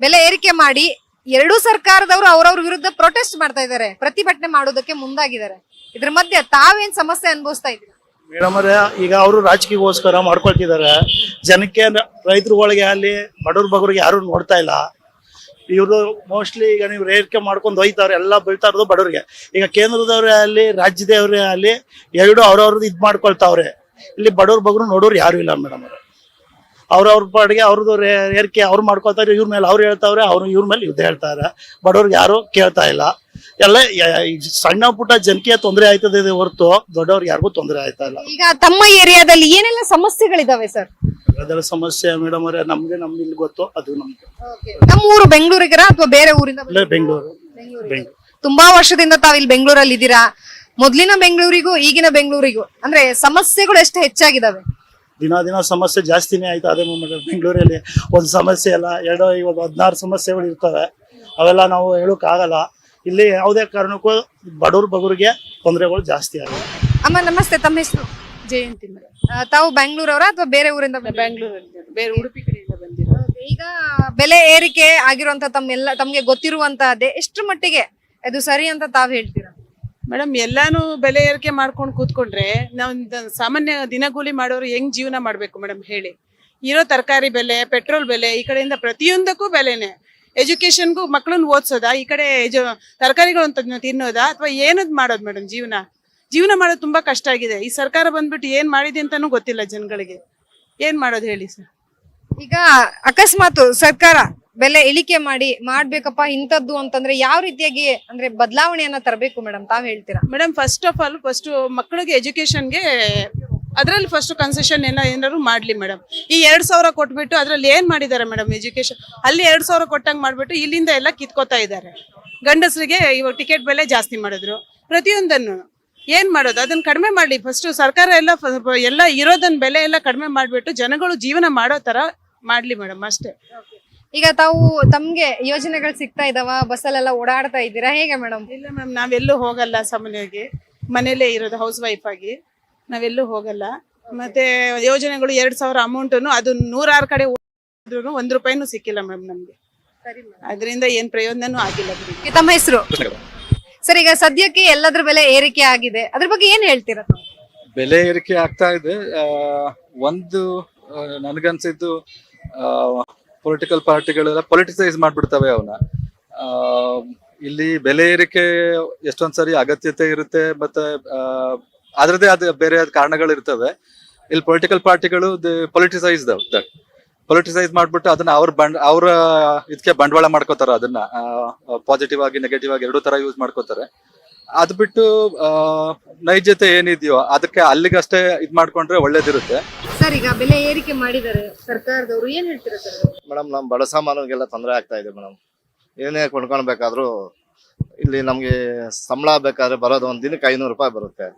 ಬೆಲೆ ಏರಿಕೆ ಮಾಡಿ ಎರಡೂ ಸರ್ಕಾರದವರು ಅವರವ್ರ ವಿರುದ್ಧ ಪ್ರೊಟೆಸ್ಟ್ ಮಾಡ್ತಾ ಇದ್ದಾರೆ. ಪ್ರತಿಭಟನೆ ಮಾಡೋದಕ್ಕೆ ಮುಂದಾಗಿದ್ದಾರೆ. ಇದ್ರ ಮಧ್ಯೆ ತಾವೇನ್ ಸಮಸ್ಯೆ ಅನುಭವಿಸ್ತಾ ಇದ್ದೀರಾ? ಮೇಡಮ್ ಈಗ ಅವರು ರಾಜಕೀಯಗೋಸ್ಕರ ಮಾಡ್ಕೊಳ್ತಿದ್ದಾರೆ. ಜನಕ್ಕೆ ರೈತರುಗಳಿಗೆ ಅಲ್ಲಿ ಬಡವ್ರ ಬಗ್ರಿಗೆ ಯಾರು ನೋಡ್ತಾ ಇಲ್ಲ. ಇವರು ಮೋಸ್ಟ್ಲಿ ಈಗ ನೀವು ರೇರ್ಕೆ ಮಾಡ್ಕೊಂಡು ಹೋಯ್ತವ್ರೆ, ಎಲ್ಲ ಬೀಳ್ತಾ ಇರೋದು ಬಡವ್ರಿಗೆ. ಈಗ ಕೇಂದ್ರದವರೇ ಅಲ್ಲಿ, ರಾಜ್ಯದವರೇ ಅಲ್ಲಿ ಎರಡು ಅವ್ರವ್ರದ್ದು ಇದು ಮಾಡ್ಕೊಳ್ತಾವ್ರೆ. ಇಲ್ಲಿ ಬಡವ್ರ ಬಗ್ರು ನೋಡೋರು ಯಾರು ಇಲ್ಲ ಮೇಡಮ್ ಅವರು. ಅವ್ರವ್ರ ಪಾಡಿಗೆ ಅವ್ರದ್ದು ಏರಿಕೆ ಅವ್ರು ಮಾಡ್ಕೊಳ್ತಾರೆ ಇವ್ರ ಮೇಲೆ ಅವ್ರು ಹೇಳ್ತಾವ್ರೆ ಅವ್ರು ಇವ್ರ ಮೇಲೆ ಯುದ್ಧ ಹೇಳ್ತಾರೆ. ಬಡವ್ರಿಗೆ ಯಾರು ಕೇಳ್ತಾ ಇಲ್ಲ. ಎಲ್ಲ ಸಣ್ಣ ಪುಟ್ಟ ಜನಕ್ಕೆ ತೊಂದರೆ ಆಯ್ತದೆ ಹೊರತು ದೊಡ್ಡವ್ರಿಗೆ ಯಾರಿಗೂ ತೊಂದರೆ ಆಯ್ತಾ ಇಲ್ಲ. ಈಗ ತಮ್ಮ ಏರಿಯಾದಲ್ಲಿ ಏನೆಲ್ಲ ಸಮಸ್ಯೆಗಳಿದಾವೆ ಸರ್? ಅದರ ಸಮಸ್ಯೆ ಮೇಡಮ್ ಅವರೇ ನಮ್ಗೆ ನಮ್ಗೆ ಇಲ್ಲಿ ಗೊತ್ತು ಅದು ನಮ್ಗೆ. ನಮ್ಮ ಊರು ಬೆಂಗಳೂರಿಗರ ಅಥವಾ ಬೇರೆ ಊರಿಂದ ಇಲ್ಲೇ ಬೆಂಗಳೂರು? ಬೆಂಗಳೂರು. ತುಂಬಾ ವರ್ಷದಿಂದ ತಾವ್ ಇಲ್ಲಿ ಬೆಂಗಳೂರಲ್ಲಿ ಇದ್ದೀರಾ ಮೊದ್ಲಿನ ಬೆಂಗಳೂರಿಗೂ ಈಗಿನ ಬೆಂಗಳೂರಿಗೂ ಅಂದ್ರೆ ಸಮಸ್ಯೆಗಳು ಎಷ್ಟು ಹೆಚ್ಚಾಗಿದಾವೆ? ದಿನ ದಿನ ಸಮಸ್ಯೆ ಜಾಸ್ತಿನೇ ಆಯ್ತು. ಅದೇ ಮೊಮ್ಮಗಳು ಬೆಂಗಳೂರಲ್ಲಿ ಒಂದು ಸಮಸ್ಯೆ ಅಲ್ಲ ಎರಡೋ ಇವಾಗ ಹದಿನಾರು ಸಮಸ್ಯೆಗಳು ಇರ್ತವೆ. ಅವೆಲ್ಲ ನಾವು ಹೇಳೋಕ್ಕಾಗಲ್ಲ ಇಲ್ಲಿ ಯಾವುದೇ ಕಾರಣಕ್ಕೂ ಬಡವ್ರ ಬಗುರಿಗೆ ತೊಂದರೆಗಳು ಜಾಸ್ತಿ ಆಗಿದೆ ಅಮ್ಮ ನಮಸ್ತೆ. ತಮ್ಮ ಹೆಸರು? ಜಯಂತಿ ಮೇಡಮ್. ತಾವು ಬೆಂಗಳೂರವರ ಅಥವಾ ಬೇರೆ ಊರಿಂದ ಬೆಂಗಳೂರಲ್ಲಿ ಬೇರೆ ಉಡುಪಿ ಕಡೆಯಿಂದ ಬಂದಿರೋ ಈಗ ಬೆಲೆ ಏರಿಕೆ ಆಗಿರುವಂತ ತಮ್ಮೆಲ್ಲ ತಮ್ಗೆ ಗೊತ್ತಿರುವಂತಹದ್ದೇ ಎಷ್ಟು ಮಟ್ಟಿಗೆ ಅದು ಸರಿ ಅಂತ ತಾವು ಹೇಳ್ತೀರಾ? ಮೇಡಮ್, ಎಲ್ಲಾನು ಬೆಲೆ ಏರಿಕೆ ಮಾಡ್ಕೊಂಡು ಕೂತ್ಕೊಂಡ್ರೆ ನಾವು ಸಾಮಾನ್ಯ ದಿನಗೂಲಿ ಮಾಡೋರು ಹೆಂಗ್ ಜೀವನ ಮಾಡ್ಬೇಕು ಮೇಡಮ್, ಹೇಳಿ. ಇರೋ ತರಕಾರಿ ಬೆಲೆ, ಪೆಟ್ರೋಲ್ ಬೆಲೆ, ಈ ಕಡೆಯಿಂದ ಪ್ರತಿಯೊಂದಕ್ಕೂ ಬೆಲೆನೆ. ಎಜುಕೇಶನ್ಗೂ ಮಕ್ಕಳನ್ನ ಓದ್ಸೋದಾ, ಈ ಕಡೆ ತರಕಾರಿಗಳನ್ನ ತಿನ್ನೋದಾ, ಅಥವಾ ಏನದ್ ಮಾಡೋದು ಮೇಡಮ್ ಜೀವನ? ಜೀವನ ಮಾಡೋದು ತುಂಬಾ ಕಷ್ಟ ಆಗಿದೆ. ಈ ಸರ್ಕಾರ ಬಂದ್ಬಿಟ್ಟು ಏನ್ ಮಾಡಿದೆ ಅಂತಾನೂ ಗೊತ್ತಿಲ್ಲ ಜನಗಳಿಗೆ. ಏನ್ ಮಾಡೋದು ಹೇಳಿ ಸರ್? ಈಗ ಅಕಸ್ಮಾತ್ ಸರ್ಕಾರ ಬೆಲೆ ಇಳಿಕೆ ಮಾಡಿ ಮಾಡ್ಬೇಕಪ್ಪ ಇಂಥದ್ದು ಅಂತಂದ್ರೆ ಯಾವ ರೀತಿಯಾಗಿ ಅಂದ್ರೆ ಬದಲಾವಣೆಯನ್ನ ತರಬೇಕು ಮೇಡಮ್ ತಾವ್ ಹೇಳ್ತೀರಾ? Madam first of all first ಮಕ್ಕಳಿಗೆ ಎಜುಕೇಶನ್ಗೆ ಅದರಲ್ಲಿ ಫಸ್ಟ್ ಕನ್ಸೆಷನ್ ಎಲ್ಲ ಏನಾದ್ರು ಮಾಡ್ಲಿ ಮೇಡಮ್ ಈ ಎರಡ್ ಸಾವಿರ ಕೊಟ್ಬಿಟ್ಟು ಅದ್ರಲ್ಲಿ ಏನ್ ಮಾಡಿದ್ದಾರೆ ಮೇಡಮ್ ಎಜುಕೇಶನ್ ಅಲ್ಲಿ ಎರಡ್ ಸಾವಿರ ಕೊಟ್ಟಂಗ್ ಮಾಡ್ಬಿಟ್ಟು ಇಲ್ಲಿಂದ ಎಲ್ಲ ಕಿತ್ಕೋತಾ ಇದ್ದಾರೆ ಗಂಡಸರಿಗೆ ಇವಾಗ ಟಿಕೆಟ್ ಬೆಲೆ ಜಾಸ್ತಿ ಮಾಡಿದ್ರು. ಪ್ರತಿಯೊಂದನ್ನು ಏನ್ ಮಾಡೋದು? ಅದನ್ನ ಕಡಿಮೆ ಮಾಡ್ಲಿ. ಫಸ್ಟ್ ಸರ್ಕಾರ ಎಲ್ಲ ಎಲ್ಲ ಇರೋದನ್ನ ಬೆಲೆ ಎಲ್ಲ ಕಡಿಮೆ ಮಾಡ್ಬಿಟ್ಟು ಜನಗಳು ಜೀವನ ಮಾಡೋ ತರ ಮಾಡ್ಲಿ ಮೇಡಮ್ ಅಷ್ಟೇ. ಈಗ ತಾವು ತಮ್ಗೆ ಯೋಜನೆಗಳು ಸಿಗ್ತಾ ಇದಾವ ಬಸ್ಸಲ್ಲೆಲ್ಲ ಓಡಾಡ್ತಾ ಇದ್ದೀರಾ? ಹೇಗೆ ಮೇಡಮ್ ಇಲ್ಲ ಮ್ಯಾಮ್ ನಾವೆಲ್ಲೂ ಹೋಗಲ್ಲ ಸಾಮಾನ್ಯವಾಗಿ ಮನೇಲೆ ಇರೋದು ಹೌಸ್ ವೈಫ್ ಆಗಿ. ನಾವೆಲ್ಲೂ ಹೋಗಲ್ಲ. ಮತ್ತೆ ಯೋಜನೆಗಳು ಎರಡ್ ಸಾವಿರ ಅಮೌಂಟನ್ನು ಅದು ನೂರಾರು ಕಡೆ ಹೋದ್ರೂ ಒಂದ್ ರೂಪಾಯಿನೂ ಸಿಕ್ಕಿಲ್ಲ ಮ್ಯಾಮ್ ನಮ್ಗೆ. ಅದರಿಂದ ಏನ್ ಪ್ರಯೋಜನನೂ ಆಗಿಲ್ಲ ಬಿಡಿ ತಮ್ಮ ಹೆಸರು? ಸರ್ ಈಗ ಸದ್ಯಕ್ಕೆ ಎಲ್ಲದ್ರ ಬೆಲೆ ಏರಿಕೆ ಆಗಿದೆ. ಅದ್ರ ಬಗ್ಗೆ ಏನ್ ಹೇಳ್ತೀರಾ ತಾವು? ಬೆಲೆ ಏರಿಕೆ ಆಗ್ತಾ ಇದೆ. ಆ, ಒಂದು ಆ, ನನ್ಗನ್ಸಿದ್ದು ಪೊಲಿಟಿಕಲ್ ಪಾರ್ಟಿಗಳೆಲ್ಲ ಪೊಲಿಟಿಸೈಸ್ ಮಾಡ್ಬಿಡ್ತವೆ ಅವನ್ನ ಇಲ್ಲಿ ಬೆಲೆ ಏರಿಕೆ ಎಷ್ಟೊಂದ್ಸರಿ ಅಗತ್ಯತೆ ಇರುತ್ತೆ, ಮತ್ತೆ ಅದರದೇ ಆದ ಬೇರೆ ಕಾರಣಗಳು ಇರ್ತವೆ. ಇಲ್ಲಿ ಪೊಲಿಟಿಕಲ್ ಪಾರ್ಟಿಗಳು ಪೊಲಿಟಿಸೈಸ್ ದಟ್ ಪೊಲಿಟಿಸೈಸ್ ಮಾಡ್ಬಿಟ್ಟು ಅದನ್ನ ಅವ್ರ ಬಂಡ್ ಅವ್ರ ಇದಕ್ಕೆ ಬಂಡವಾಳ ಮಾಡ್ಕೋತಾರೆ ಅದನ್ನ. ಪಾಸಿಟಿವ್ ಆಗಿ ನೆಗೆಟಿವ್ ಆಗಿ ಎರಡೂ ತರ ಯೂಸ್ ಮಾಡ್ಕೋತಾರೆ. ಅದ್ ಬಿಟ್ಟು ನೈಜತೆ ಏನಿದೆಯೋ ಅದಕ್ಕೆ ಅಲ್ಲಿಗಷ್ಟೇ ಇದ್ ಮಾಡ್ಕೊಂಡ್ರೆ ಒಳ್ಳೇದಿರುತ್ತೆ. ಸರ್, ಈಗ ಬೆಲೆ ಏರಿಕೆ ಮಾಡಿದ್ದಾರೆ ಸರ್ಕಾರದವರು, ಏನ್ ಹೇಳ್ತೀರಾ ಸರ್? ಮೇಡಮ್ ನಮ್ಮ ಬಡ ಸಾಮಾನುಗೆಲ್ಲ ತೊಂದರೆ ಆಗ್ತಾ ಇದೆ ಮೇಡಮ್. ಏನೇ ಕೊಂಡ್ಕೊಳ್ಬೇಕಾದ್ರೂ ಇಲ್ಲಿ ನಮಗೆ ಸಂಬಳ ಬೇಕಾದ್ರೆ ಬರೋದು ಒಂದು ದಿನಕ್ಕೆ ಐನೂರು ರೂಪಾಯಿ ಬರುತ್ತೆ.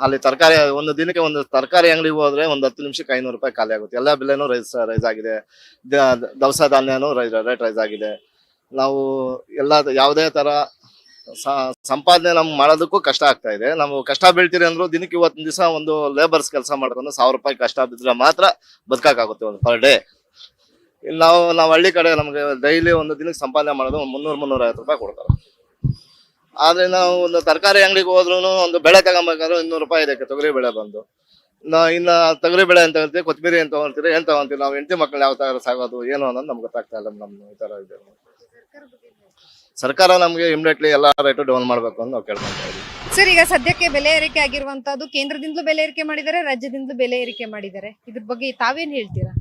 ಅಲ್ಲಿ ತರಕಾರಿ, ಒಂದು ದಿನಕ್ಕೆ ಒಂದು ತರಕಾರಿ ಅಂಗಡಿಗೆ ಹೋದ್ರೆ ಒಂದು ಹತ್ತು ನಿಮಿಷಕ್ಕೆ ಐನೂರು ರೂಪಾಯಿ ಖಾಲಿ ಆಗುತ್ತೆ. ಎಲ್ಲ ಬೆಲೆನೂ ರೈಸ್ ರೈಸ್ ಆಗಿದೆ. ದ- ದವಸ ಧಾನ್ಯನೂ ರೇಟ್ ರೈಸ್ ಆಗಿದೆ. ನಾವು ಎಲ್ಲ, ಯಾವುದೇ ತರ ಸಂಪಾದನೆ ನಮ್ಗೆ ಮಾಡೋದಕ್ಕೂ ಕಷ್ಟ ಆಗ್ತಾ ಇದೆ. ನಾವು ಕಷ್ಟ ಬೀಳ್ತೀರಿ ಅಂದ್ರು ದಿನಕ್ಕೆ ಇವತ್ತಿನ ದಿವಸ ಒಂದು ಲೇಬರ್ಸ್ ಕೆಲಸ ಮಾಡ್ಕೊಂಡು ಸಾವಿರ ರೂಪಾಯಿ ಕಷ್ಟ ಬಿದ್ದರೆ ಮಾತ್ರ ಬದುಕಾಗುತ್ತೆ ಒಂದು ಪರ್ ಡೇ ಇಲ್ಲಿ ನಾವು ನಾವು ಹಳ್ಳಿ ಕಡೆ ನಮಗೆ ಡೈಲಿ ಒಂದು ದಿನಕ್ಕೆ ಸಂಪಾದನೆ ಮಾಡೋದು ಮುನ್ನೂರು ಮುನ್ನೂರ ಐವತ್ತು ರೂಪಾಯಿ ಕೊಡ್ತಾರೆ. ಆದ್ರೆ ನಾವು ಒಂದು ತರಕಾರಿ ಅಂಗಡಿಗೆ ಹೋದ್ರು ಒಂದು ಬೆಳೆ ತಗೊಬೇಕಾದ್ರೆ ಇನ್ನೂರು ರೂಪಾಯಿ ಇದೆ ತೊಗರಿ ಬೆಳೆ ಬಂದು. ನಾ ಇನ್ನ ತೊಗರಿ ಬೆಳೆ ಅಂತ ಹೇಳ್ತೀವಿ ಕೊತ್ತಂಬರಿ ಅಂತ ತಗೊಂತೀರಿ ಏನ್ ತಗೊಂತೀವಿ ನಾವು? ಹೆಂಡತಿ ಮಕ್ಕಳು ಯಾವ ತರ ಸಾಗೋದು ಏನು ಅನ್ನೋದು ನಮ್ಗೆ ಗೊತ್ತಾಗ್ತಾ ಇಲ್ಲ ನಮ್ಮ ಈ ತರ ಇದೆ. ಸರ್ಕಾರ ನಮಗೆ ಇಮಿಡಿಯೇಟ್ಲಿ ಎಲ್ಲ ರೇಟು ಡೌನ್ ಮಾಡಬೇಕು ಅಂತ ನಾವು ಕೇಳ್ಕೊಂತ ಇದ್ದೀವಿ. ಸರ್ ಈಗ ಸದ್ಯಕ್ಕೆ ಬೆಲೆ ಏರಿಕೆ ಆಗಿರುವಂತದ್ದು ಕೇಂದ್ರದಿಂದಲೂ ಬೆಲೆ ಏರಿಕೆ ಮಾಡಿದ್ದಾರೆ ರಾಜ್ಯದಿಂದಲೂ ಬೆಲೆ ಏರಿಕೆ ಮಾಡಿದ್ದಾರೆ. ಇದ್ರ ಬಗ್ಗೆ ತಾವೇನ್ ಹೇಳ್ತೀರಾ?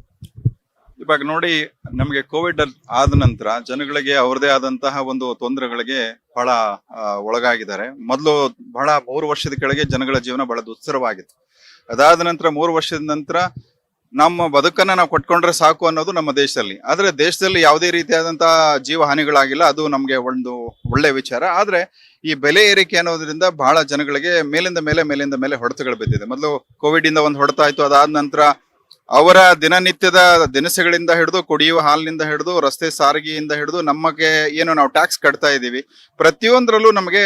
ಇವಾಗ ನೋಡಿ ನಮಗೆ ಕೋವಿಡ್ ಆದ ನಂತರ ಜನಗಳಿಗೆ ಅವ್ರದೇ ಆದಂತಹ ಒಂದು ತೊಂದರೆಗಳಿಗೆ ಬಹಳ ಆ, ಒಳಗಾಗಿದ್ದಾರೆ. ಮೊದಲು ಬಹಳ ಮೂರು ವರ್ಷದ ಕೆಳಗೆ ಜನಗಳ ಜೀವನ ಬಹಳ ದುಸ್ತರವಾಗಿತ್ತು ಅದಾದ ನಂತರ ಮೂರು ವರ್ಷದ ನಂತರ ನಮ್ಮ ಬದುಕನ್ನ ನಾವು ಕೊಟ್ಕೊಂಡ್ರೆ ಸಾಕು ಅನ್ನೋದು ನಮ್ಮ ದೇಶದಲ್ಲಿ. ಆದ್ರೆ ದೇಶದಲ್ಲಿ ಯಾವುದೇ ರೀತಿಯಾದಂತಹ ಜೀವ ಹಾನಿಗಳಾಗಿಲ್ಲ ಅದು ನಮಗೆ ಒಂದು ಒಳ್ಳೆ ವಿಚಾರ. ಆದ್ರೆ ಈ ಬೆಲೆ ಏರಿಕೆ ಅನ್ನೋದ್ರಿಂದ ಬಹಳ ಜನಗಳಿಗೆ ಮೇಲಿಂದ ಮೇಲೆ ಮೇಲಿಂದ ಮೇಲೆ ಹೊಡೆತಗಳು ಬಿದ್ದಿದೆ. ಮೊದಲು ಕೋವಿಡ್ ಇಂದ ಒಂದು ಹೊಡೆತ ಆಯ್ತು ಅದಾದ ನಂತರ ಅವರ ದಿನನಿತ್ಯದ ದಿನಸಿಗಳಿಂದ ಹಿಡಿದು, ಕುಡಿಯುವ ಹಾಲಿನಿಂದ ಹಿಡಿದು, ರಸ್ತೆ ಸಾರಿಗೆಯಿಂದ ಹಿಡಿದು ನಮಗೆ ಏನು ನಾವು ಟ್ಯಾಕ್ಸ್ ಕಟ್ತಾ ಇದ್ದೀವಿ. ಪ್ರತಿಯೊಂದರಲ್ಲೂ ನಮಗೆ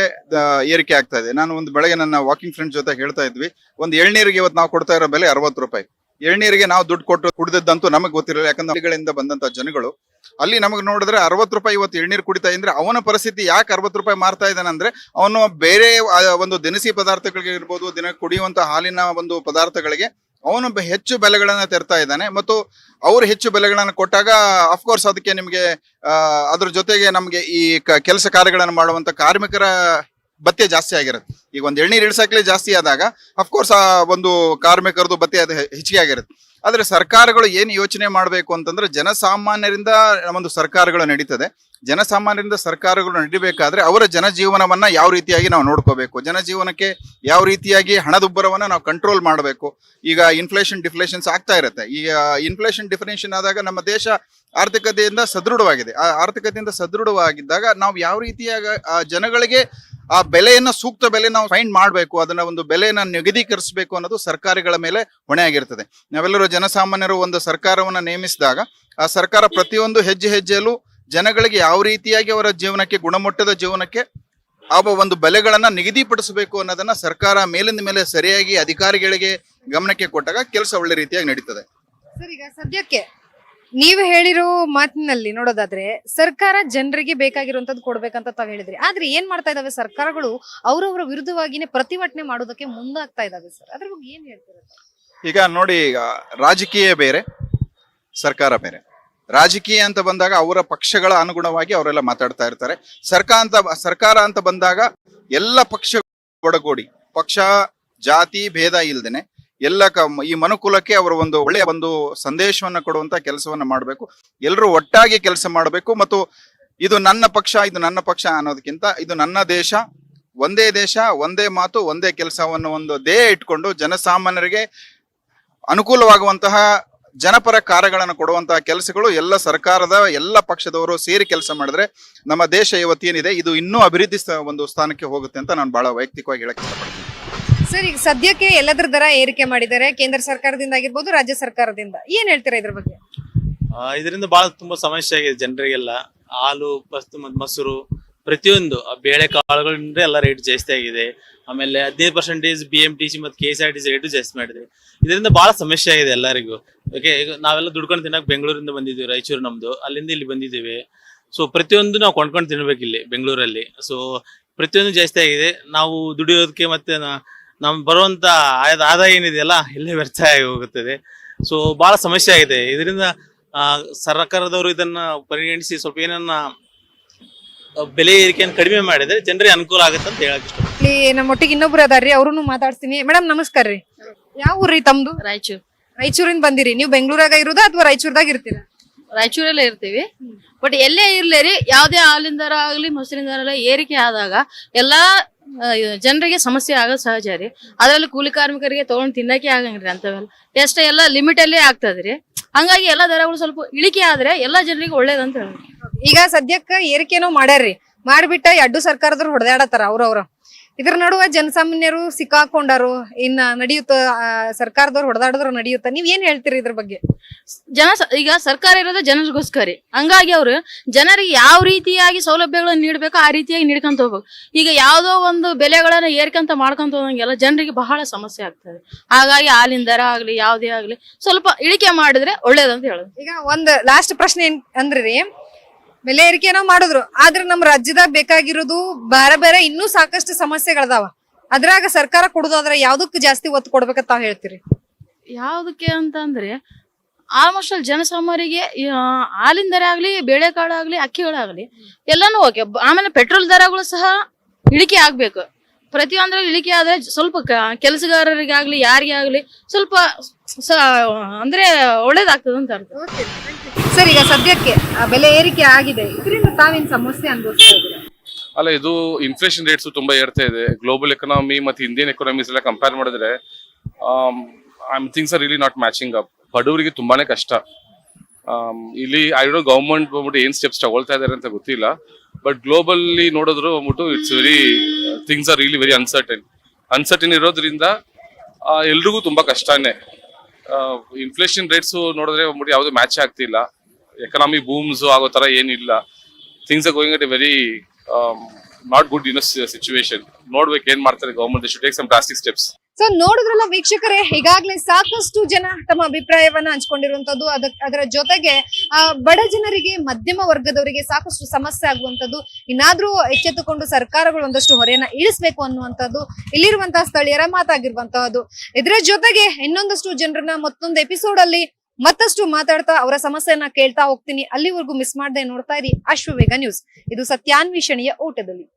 ಏರಿಕೆ ಆಗ್ತಾ ಇದೆ. ನಾನು ಒಂದು ಬೆಳಗ್ಗೆ ನನ್ನ ವಾಕಿಂಗ್ ಫ್ರೆಂಡ್ ಜೊತೆ ಹೇಳ್ತಾ ಇದ್ವಿ, ಒಂದು ಎಳ್ನೀರಿಗೆ ಇವತ್ತು ನಾವು ಕೊಡ್ತಾ ಇರೋ ಬೆಲೆ ಅರವತ್ತು ರೂಪಾಯಿ. ಎಳ್ನೀರಿಗೆ ನಾವು ದುಡ್ಡು ಕೊಟ್ಟು ಕುಡಿದದ್ದಂತೂ ನಮಗೆ ಗೊತ್ತಿರಲಿಲ್ಲ. ಯಾಕಂದ್ರೆ ಹಳ್ಳಿಗಳಿಂದ ಬಂದಂತ ಜನಗಳು. ಅಲ್ಲಿ ನಮಗೆ ನೋಡಿದ್ರೆ ಅರವತ್ತು ರೂಪಾಯಿ ಇವತ್ತು ಎಳ್ನೀರು ಕುಡಿತಾ ಇದ್ರೆ ಅವನ ಪರಿಸ್ಥಿತಿ ಯಾಕೆ ಅರವತ್ತು ರೂಪಾಯಿ ಮಾರ್ತಾ ಇದ್ದಾನೆ ಅಂದ್ರೆ ಅವನು ಬೇರೆ ಒಂದು ದಿನಸಿ ಪದಾರ್ಥಗಳಿಗೆ ಇರ್ಬೋದು, ದಿನ ಕುಡಿಯುವಂತ ಹಾಲಿನ ಒಂದು ಪದಾರ್ಥಗಳಿಗೆ ಅವನು ಹೆಚ್ಚು ಬೆಲೆಗಳನ್ನ ತೆರ್ತಾ ಇದ್ದಾನೆ. ಮತ್ತು ಅವ್ರು ಹೆಚ್ಚು ಬೆಲೆಗಳನ್ನ ಕೊಟ್ಟಾಗ ಅಫ್ಕೋರ್ಸ್ ಅದಕ್ಕೆ ನಿಮಗೆ ಅದ್ರ ಜೊತೆಗೆ ನಮಗೆ ಈ ಕೆಲಸ ಕಾರ್ಯಗಳನ್ನು ಮಾಡುವಂತ ಕಾರ್ಮಿಕರ ಭತ್ಯೆ ಜಾಸ್ತಿ ಆಗಿರುತ್ತೆ. ಈಗ ಒಂದು ಎಳ್ನೀರು ಇಳಿಸಕ್ಲೆ ಜಾಸ್ತಿ ಆದಾಗ ಅಫ್ಕೋರ್ಸ್ ಆ ಒಂದು ಕಾರ್ಮಿಕರದು ಭತ್ಯೆ ಅದು ಹೆಚ್ಚಿಗೆ ಆಗಿರುತ್ತೆ. ಆದರೆ ಸರ್ಕಾರಗಳು ಏನು ಯೋಚನೆ ಮಾಡಬೇಕು ಅಂತಂದ್ರೆ, ಜನಸಾಮಾನ್ಯರಿಂದ ಒಂದು ಸರ್ಕಾರಗಳು ನಡೀತದೆ. ಜನಸಾಮಾನ್ಯರಿಂದ ಸರ್ಕಾರಗಳು ನಡಿಬೇಕಾದ್ರೆ ಅವರ ಜನಜೀವನವನ್ನ ಯಾವ ರೀತಿಯಾಗಿ ನಾವು ನೋಡ್ಕೋಬೇಕು. ಜನಜೀವನಕ್ಕೆ ಯಾವ ರೀತಿಯಾಗಿ ಹಣದುಬ್ಬರವನ್ನ ನಾವು ಕಂಟ್ರೋಲ್ ಮಾಡಬೇಕು. ಈಗ ಇನ್ಫ್ಲೇಷನ್ ಡಿಫ್ಲೇಷನ್ಸ್ ಆಗ್ತಾ ಇರುತ್ತೆ. ಈಗ ಇನ್ಫ್ಲೇಷನ್ ಡಿಫ್ಲೇಷನ್ ಆದಾಗ ನಮ್ಮ ದೇಶ ಆರ್ಥಿಕತೆಯಿಂದ ಸದೃಢವಾಗಿದೆ. ಆ ಆರ್ಥಿಕತೆಯಿಂದ ಸದೃಢವಾಗಿದ್ದಾಗ ನಾವು ಯಾವ ರೀತಿಯಾಗ ಜನಗಳಿಗೆ ಆ ಬೆಲೆಯನ್ನ, ಸೂಕ್ತ ಬೆಲೆ ನಾವು ಫೈಂಡ್ ಮಾಡಬೇಕು, ಅದನ್ನ ಒಂದು ಬೆಲೆಯನ್ನ ನಿಗದೀಕರಿಸಬೇಕು ಅನ್ನೋದು ಸರ್ಕಾರಗಳ ಮೇಲೆ ಹೊಣೆ ಆಗಿರ್ತದೆ. ನಾವೆಲ್ಲರೂ ಜನಸಾಮಾನ್ಯರು ಒಂದು ಸರ್ಕಾರವನ್ನ ನೇಮಿಸಿದಾಗ, ಆ ಸರ್ಕಾರ ಪ್ರತಿಯೊಂದು ಹೆಜ್ಜೆ ಹೆಜ್ಜೆಯಲ್ಲೂ ಜನಗಳಿಗೆ ಯಾವ ರೀತಿಯಾಗಿ ಅವರ ಜೀವನಕ್ಕೆ, ಗುಣಮಟ್ಟದ ಜೀವನಕ್ಕೆ ಆ ಒಂದು ಬೆಲೆಗಳನ್ನ ನಿಗದಿಪಡಿಸಬೇಕು ಅನ್ನೋದನ್ನ ಸರ್ಕಾರ ಮೇಲಿಂದ ಮೇಲೆ ಸರಿಯಾಗಿ ಅಧಿಕಾರಿಗಳಿಗೆ ಗಮನಕ್ಕೆ ಕೊಟ್ಟಾಗ ಕೆಲಸ ಒಳ್ಳೆ ರೀತಿಯಾಗಿ ನಡೀತದೆ. ಸರ್, ಈಗ ಸದ್ಯಕ್ಕೆ ನೀವು ಹೇಳಿರೋ ಮಾತಿನಲ್ಲಿ ನೋಡೋದಾದ್ರೆ ಸರ್ಕಾರ ಜನರಿಗೆ ಬೇಕಾಗಿರುವಂತದ್ದು ಕೊಡ್ಬೇಕಂತ ತಾವ್ ಹೇಳಿದ್ರಿ. ಆದ್ರೆ ಏನ್ ಮಾಡ್ತಾ ಇದಾವೆ ಸರ್ಕಾರಗಳು? ಅವ್ರವ್ರ ವಿರುದ್ಧವಾಗಿನೇ ಪ್ರತಿಭಟನೆ ಮಾಡೋದಕ್ಕೆ ಮುಂದಾಗ್ತಾ ಇದಾವೆ ಸರ್. ಅದ್ರ ಬಗ್ಗೆ ಏನ್ ಹೇಳ್ತೀರಾ? ಈಗ ನೋಡಿ, ಈಗ ರಾಜಕೀಯ ಬೇರೆ, ಸರ್ಕಾರ ಬೇರೆ. ರಾಜಕೀಯ ಅಂತ ಬಂದಾಗ ಅವರ ಪಕ್ಷಗಳ ಅನುಗುಣವಾಗಿ ಅವರೆಲ್ಲ ಮಾತಾಡ್ತಾ ಇರ್ತಾರೆ. ಸರ್ಕಾರ ಅಂತ ಸರ್ಕಾರ ಅಂತ ಬಂದಾಗ ಎಲ್ಲ ಪಕ್ಷ ಒಡಗೂಡಿ, ಪಕ್ಷ, ಜಾತಿ, ಭೇದ ಇಲ್ದೇನೆ ಎಲ್ಲ ಈ ಮನುಕುಲಕ್ಕೆ ಅವರು ಒಂದು ಒಳ್ಳೆಯ ಒಂದು ಸಂದೇಶವನ್ನು ಕೊಡುವಂತ ಕೆಲಸವನ್ನ ಮಾಡಬೇಕು. ಎಲ್ಲರೂ ಒಟ್ಟಾಗಿ ಕೆಲಸ ಮಾಡಬೇಕು ಮತ್ತು ಇದು ನನ್ನ ಪಕ್ಷ, ಇದು ನನ್ನ ಪಕ್ಷ ಅನ್ನೋದಕ್ಕಿಂತ ಇದು ನನ್ನ ದೇಶ, ಒಂದೇ ದೇಶ, ಒಂದೇ ಮಾತು, ಒಂದೇ ಕೆಲಸವನ್ನು ಒಂದು ಧ್ಯೇಯ ಇಟ್ಕೊಂಡು ಜನಸಾಮಾನ್ಯರಿಗೆ ಅನುಕೂಲವಾಗುವಂತಹ ಜನಪರ ಕಾರ್ಯಗಳನ್ನು ಕೊಡುವಂತಹ ಕೆಲಸಗಳು ಎಲ್ಲ ಸರ್ಕಾರದ, ಎಲ್ಲ ಪಕ್ಷದವರು ಸೇರಿ ಕೆಲಸ ಮಾಡಿದ್ರೆ ನಮ್ಮ ದೇಶ ಇವತ್ತೇನಿದೆ, ಇದು ಇನ್ನೂ ಅಭಿವೃದ್ಧಿ ಒಂದು ಸ್ಥಾನಕ್ಕೆ ಹೋಗುತ್ತೆ ಅಂತ ನಾನು ಬಹಳ ವೈಯಕ್ತಿಕವಾಗಿ ಹೇಳಕ್ಕೆ ಇಷ್ಟಪಡ್ತೀನಿ. ಸರ್ ಈಗ ಸದ್ಯಕ್ಕೆ ಎಲ್ಲದರ ದರ ಏರಿಕೆ ಮಾಡಿದ್ದಾರೆ? ಕೇಂದ್ರ ಸರ್ಕಾರದಿಂದ ಆಗಿರ್ಬೋದು, ರಾಜ್ಯ ಸರ್ಕಾರದಿಂದ. ಏನ್ ಹೇಳ್ತೀರಾ ಇದ್ರ ಬಗ್ಗೆ? ಇದರಿಂದ ಬಹಳ ತುಂಬಾ ಸಮಸ್ಯೆ ಆಗಿದೆ ಜನರಿಗೆಲ್ಲ. ಹಾಲು ಬಸ್ತು ಮತ್ತು ಮೊಸರು, ಪ್ರತಿಯೊಂದು ಬೇಳೆ ಕಾಳುಗಳಿಂದ ಎಲ್ಲ ರೇಟ್ ಜಾಸ್ತಿ ಆಗಿದೆ. ಆಮೇಲೆ ಹದಿನೈದು percentage B M T C ಮತ್ತು K S R T C rate ಜಾಸ್ತಿ ಮಾಡಿದೆ. ಇದರಿಂದ ಬಹಳ ಸಮಸ್ಯೆ ಆಗಿದೆ ಎಲ್ಲರಿಗೂ. ಓಕೆ ಈಗ ನಾವೆಲ್ಲ ದುಡ್ಕೊಂಡು ತಿನ್ನಕ್ ಬೆಂಗಳೂರಿಂದ ಬಂದಿದ್ದೀವಿ, ರಾಯಚೂರು ನಮ್ದು. ಅಲ್ಲಿಂದ ಇಲ್ಲಿ ಬಂದಿದ್ದೀವಿ. ಸೊ ಪ್ರತಿಯೊಂದು ನಾವು ಕೊಂಡ್ಕೊಂಡು ತಿನ್ಬೇಕು ಇಲ್ಲಿ ಬೆಂಗಳೂರಲ್ಲಿ. ಸೊ ಪ್ರತಿಯೊಂದು ಜಾಸ್ತಿ ಆಗಿದೆ. ನಾವು ದುಡಿಯೋದಕ್ಕೆ ಮತ್ತೆ ನಾ- ನಮ್ ಬರುವಂತ ಆಯದ ಆದಾಯ ಏನಿದೆಯಲ್ಲ ಇಲ್ಲೇ ವ್ಯರ್ಥ ಆಗಿ ಹೋಗುತ್ತದೆ. ಸೊ ಬಹಳ ಸಮಸ್ಯೆ ಆಗಿದೆ. ಇದರಿಂದ ಆ, ಸರ್ಕಾರದವರು ಇದನ್ನ ಪರಿಗಣಿಸಿ ಸ್ವಲ್ಪ ಏನನ್ನ ಬೆಲೆ ಏರಿಕೆಯನ್ನು ಕಡಿಮೆ ಮಾಡಿದ್ರೆ ಜನರಿಗೆ ಅನುಕೂಲ ಆಗುತ್ತೆ ಅಂತ ಹೇಳಕ್ ಇಷ್ಟ ಇಲ್ಲಿ ನಮ್ಮೊಟ್ಟಿಗೆ ಇನ್ನೊಬ್ರು ಅದಾರ್ರಿ ಅವ್ರನ್ನು ಮಾತಾಡ್ತೀನಿ ಮೇಡಮ್ ನಮಸ್ಕಾರ ರೀ. ಯಾವ ಊರ್ರಿ ತಮ್ದು? ರಾಯಚೂರು. ರಾಯಚೂರಿಂದ ಬಂದಿರಿ. ನೀವು ಬೆಂಗಳೂರಾಗ ಇರೋದಾ ಅಥವಾ ರಾಯಚೂರ್ದಾಗ ಇರ್ತೀರಾ? ರಾಯಚೂರಲ್ಲೇ ಇರ್ತೀವಿ. ಬಟ್ ಎಲ್ಲೇ ಇರ್ಲಿ ರೀ ಯಾವುದೇ ಹಾಲಿಂದರ ಆಗ್ಲಿ ಮೊಸರಿಂದ ಏರಿಕೆ ಆದಾಗ ಎಲ್ಲಾ ಜನರಿಗೆ ಸಮಸ್ಯೆ ಆಗೋದು ಸಹಜ ರೀ. ಅದರಲ್ಲಿ ಕೂಲಿ ಕಾರ್ಮಿಕರಿಗೆ ತಗೊಂಡ್ ತಿನ್ನಕ್ಕೆ ಆಗಂಗ್ರಿ ಅಂತವೆಲ್ಲ ಎಷ್ಟು ಎಲ್ಲ ಲಿಮಿಟ್ ಅಲ್ಲೇ ಆಗ್ತದ್ರಿ ಹಂಗಾಗಿ ಎಲ್ಲಾ ದರಗಳು ಸ್ವಲ್ಪ ಇಳಿಕೆ ಆದ್ರೆ ಎಲ್ಲಾ ಜನರಿಗೆ ಒಳ್ಳೇದಂತ ಹೇಳಿ ಈಗ ಸದ್ಯಕ್ಕೆ ಏರಿಕೆನೂ ಮಾಡ್ಯಾರ್ರಿ. ಮಾಡ್ಬಿಟ್ಟ ಎಡ್ಡು ಸರ್ಕಾರದವ್ರು ಹೊಡೆದಾಡತ್ತಾರ ಅವ್ರವ್ರ. ಇದ್ರ ನಡುವೆ ಜನಸಾಮಾನ್ಯರು ಸಿಕ್ಕಾಕೊಂಡರು ಇನ್ನ ನಡೆಯುತ್ತ ಸರ್ಕಾರದವ್ರು ಹೊಡೆದಾಡಿದ್ರು ನಡೆಯುತ್ತ. ನೀವ್ ಏನ್ ಹೇಳ್ತೀರಿ ಇದ್ರ ಬಗ್ಗೆ? ಜನ ಈಗ ಸರ್ಕಾರ ಇರೋದು ಜನರಿಗೋಸ್ಕರ. ಹಂಗಾಗಿ ಅವರು ಜನರಿಗೆ ಯಾವ ರೀತಿಯಾಗಿ ಸೌಲಭ್ಯಗಳನ್ನು ನೀಡಬೇಕು ಆ ರೀತಿಯಾಗಿ ನೀಡ್ಕೊಂತ ಹೋಗ್ಬೇಕು. ಈಗ ಯಾವುದೋ ಒಂದು ಬೆಲೆಗಳನ್ನ ಏರ್ಕಂತ ಮಾಡ್ಕೊಂತ ಹೋದಂಗೆಲ್ಲ ಜನರಿಗೆ ಬಹಳ ಸಮಸ್ಯೆ ಆಗ್ತದೆ. ಹಾಗಾಗಿ ಹಾಲಿನ ದರ ಆಗ್ಲಿ ಯಾವ್ದೇ ಆಗ್ಲಿ ಸ್ವಲ್ಪ ಇಳಿಕೆ ಮಾಡಿದ್ರೆ ಒಳ್ಳೇದಂತ ಹೇಳೋದು. ಈಗ ಒಂದ್ ಲಾಸ್ಟ್ ಪ್ರಶ್ನೆ ಏನ್ ಅಂದ್ರಿ? ಬೆಲೆ ಏರಿಕೆನೋ ಮಾಡಿದ್ರು. ಆದ್ರೆ ನಮ್ಮ ರಾಜ್ಯದಾಗ ಬೇಕಾಗಿರೋದು ಬೇರೆ ಬೇರೆ ಇನ್ನೂ ಸಾಕಷ್ಟು ಸಮಸ್ಯೆಗಳದಾವ. ಅದ್ರಾಗ ಸರ್ಕಾರ ಕೊಡುದಾದ್ರ ಯಾವ್ದಕ್ ಜಾಸ್ತಿ ಒತ್ತು ಕೊಡ್ಬೇಕಂತ ತಾವ್ ಹೇಳ್ತೀರಿ? ಯಾವ್ದಕ್ಕೆ ಅಂತ ಅಂದ್ರೆ ಆಲ್ಮೋಸ್ಟ್ ಅಲ್ಲಿ ಜನಸಾಮಾನ್ಯರಿಗೆ ಹಾಲಿನ ದರ ಆಗ್ಲಿ ಬೇಳೆಕಾಳಾಗ್ಲಿ ಅಕ್ಕಿಗಳಾಗ್ಲಿ, ಎಲ್ಲಾನು ಓಕೆ ಆಮೇಲೆ ಪೆಟ್ರೋಲ್ ದರಗಳು ಸಹ ಇಳಿಕೆ ಆಗ್ಬೇಕು. ಪ್ರತಿಯೊಂದ್ರಲ್ಲಿ ಇಳಿಕೆ ಆದ್ರೆ ಸ್ವಲ್ಪ ಕೆಲಸಗಾರರಿಗೆ ಕೆಲಸಗಾರರಿಗಾಗ್ಲಿ ಯಾರಿಗೇ ಆಗ್ಲಿ ಸ್ವಲ್ಪ ಸ- ಅಂದ್ರೆ ಒಳ್ಳೇದಾಗ್ತದೆ ಅಂತ ಅರ್ಥ. ಸರ್ ಈಗ ಸದ್ಯಕ್ಕೆ ಆ ಬೆಲೆ ಏರಿಕೆ ಆಗಿದೆ. ಇದರಿಂದ ತಾವೇನ್ ಸಮಸ್ಯೆ ಅನುಭವಿಸ್ತಾ ಇದ್ದೀರಾ? ಅಲ್ಲ ಇದು ಇನ್ಫ್ಲೇಷನ್ ರೇಟ್ಸ್ ತುಂಬಾ ಏರ್ತಾ ಇದೆ. ಗ್ಲೋಬಲ್ ಎಕನಾಮಿ ಮತ್ತೆ ಇಂಡಿಯನ್ ಎಕನಾಮಿಸ್ ಎಲ್ಲ ಕಂಪೇರ್ ಮಾಡಿದ್ರೆ I things are really not matching up ಬಡವರಿಗೆ ತುಂಬಾನೇ ಕಷ್ಟ. ಇಲ್ಲಿ ಐ ಡೋ ಗೌರ್ಮೆಂಟ್ ಬಂದ್ಬಿಟ್ಟು ಏನ್ ಸ್ಟೆಪ್ಸ್ ತಗೊಳ್ತಾ ಇದಾರೆ ಅಂತ ಗೊತ್ತಿಲ್ಲ. ಬಟ್ ಗ್ಲೋಬಲ್ಲಿ ನೋಡಿದ್ರು ಬಂದ್ಬಿಟ್ಟು it's very things are really very uncertain uncertain ಇರೋದ್ರಿಂದ ಎಲ್ರಿಗೂ ತುಂಬಾ ಕಷ್ಟನೇ. ಇನ್ಫ್ಲೇಷನ್ ರೇಟ್ಸ್ ನೋಡಿದ್ರೆ ಬಂದ್ಬಿಟ್ಟು ಯಾವುದು ಮ್ಯಾಚ್ ಆಗ್ತಿಲ್ಲ. ಎಕನಾಮಿ ಬೂಮ್ಸ್ ಆಗೋ ತರ ಏನಿಲ್ಲ. Things are going at a very not good in situation ನೋಡ್ಬೇಕು ಏನ್ ಮಾಡ್ತಾರೆ government should take some drastic steps so ನೋಡಿದ್ರಲ್ಲ ವೀಕ್ಷಕರೇ, ಈಗಾಗಲೇ ಸಾಕಷ್ಟು ಜನ ತಮ್ಮ ಅಭಿಪ್ರಾಯವನ್ನ ಹಂಚ್ಕೊಂಡಿರುವಂತದ್ದು. ಅದರ ಜೊತೆಗೆ ಬಡ ಜನರಿಗೆ, ಮಧ್ಯಮ ವರ್ಗದವರಿಗೆ ಸಾಕಷ್ಟು ಸಮಸ್ಯೆ ಆಗುವಂತದ್ದು. ಇನ್ನಾದ್ರೂ ಎಚ್ಚೆತ್ತುಕೊಂಡು ಸರ್ಕಾರಗಳು ಒಂದಷ್ಟು ಹೊರೆಯನ್ನ ಇಳಿಸಬೇಕು ಅನ್ನುವಂಥದ್ದು, ಇಲ್ಲಿರುವಂತಹ ಸ್ಥಳೀಯರ ಮಾತಾಗಿರುವಂತಹದ್ದು. ಇದರ ಜೊತೆಗೆ ಇನ್ನೊಂದಷ್ಟು ಜನರನ್ನ ಮತ್ತೊಂದು ಎಪಿಸೋಡ್ ಅಲ್ಲಿ ಮತ್ತಷ್ಟು ಮಾತಾಡ್ತಾ ಅವರ ಸಮಸ್ಯೆಯನ್ನ ಕೇಳ್ತಾ ಹೋಗ್ತೀನಿ. ಅಲ್ಲಿವರೆಗೂ ಮಿಸ್ ಮಾಡದೆ ನೋಡ್ತಾ ಇರಿ. ಅಶ್ವವೇಗ ನ್ಯೂಸ್ ಇದು ಸತ್ಯಾನ್ವೇಷಣೆಯ ಓಟದಲ್ಲಿ.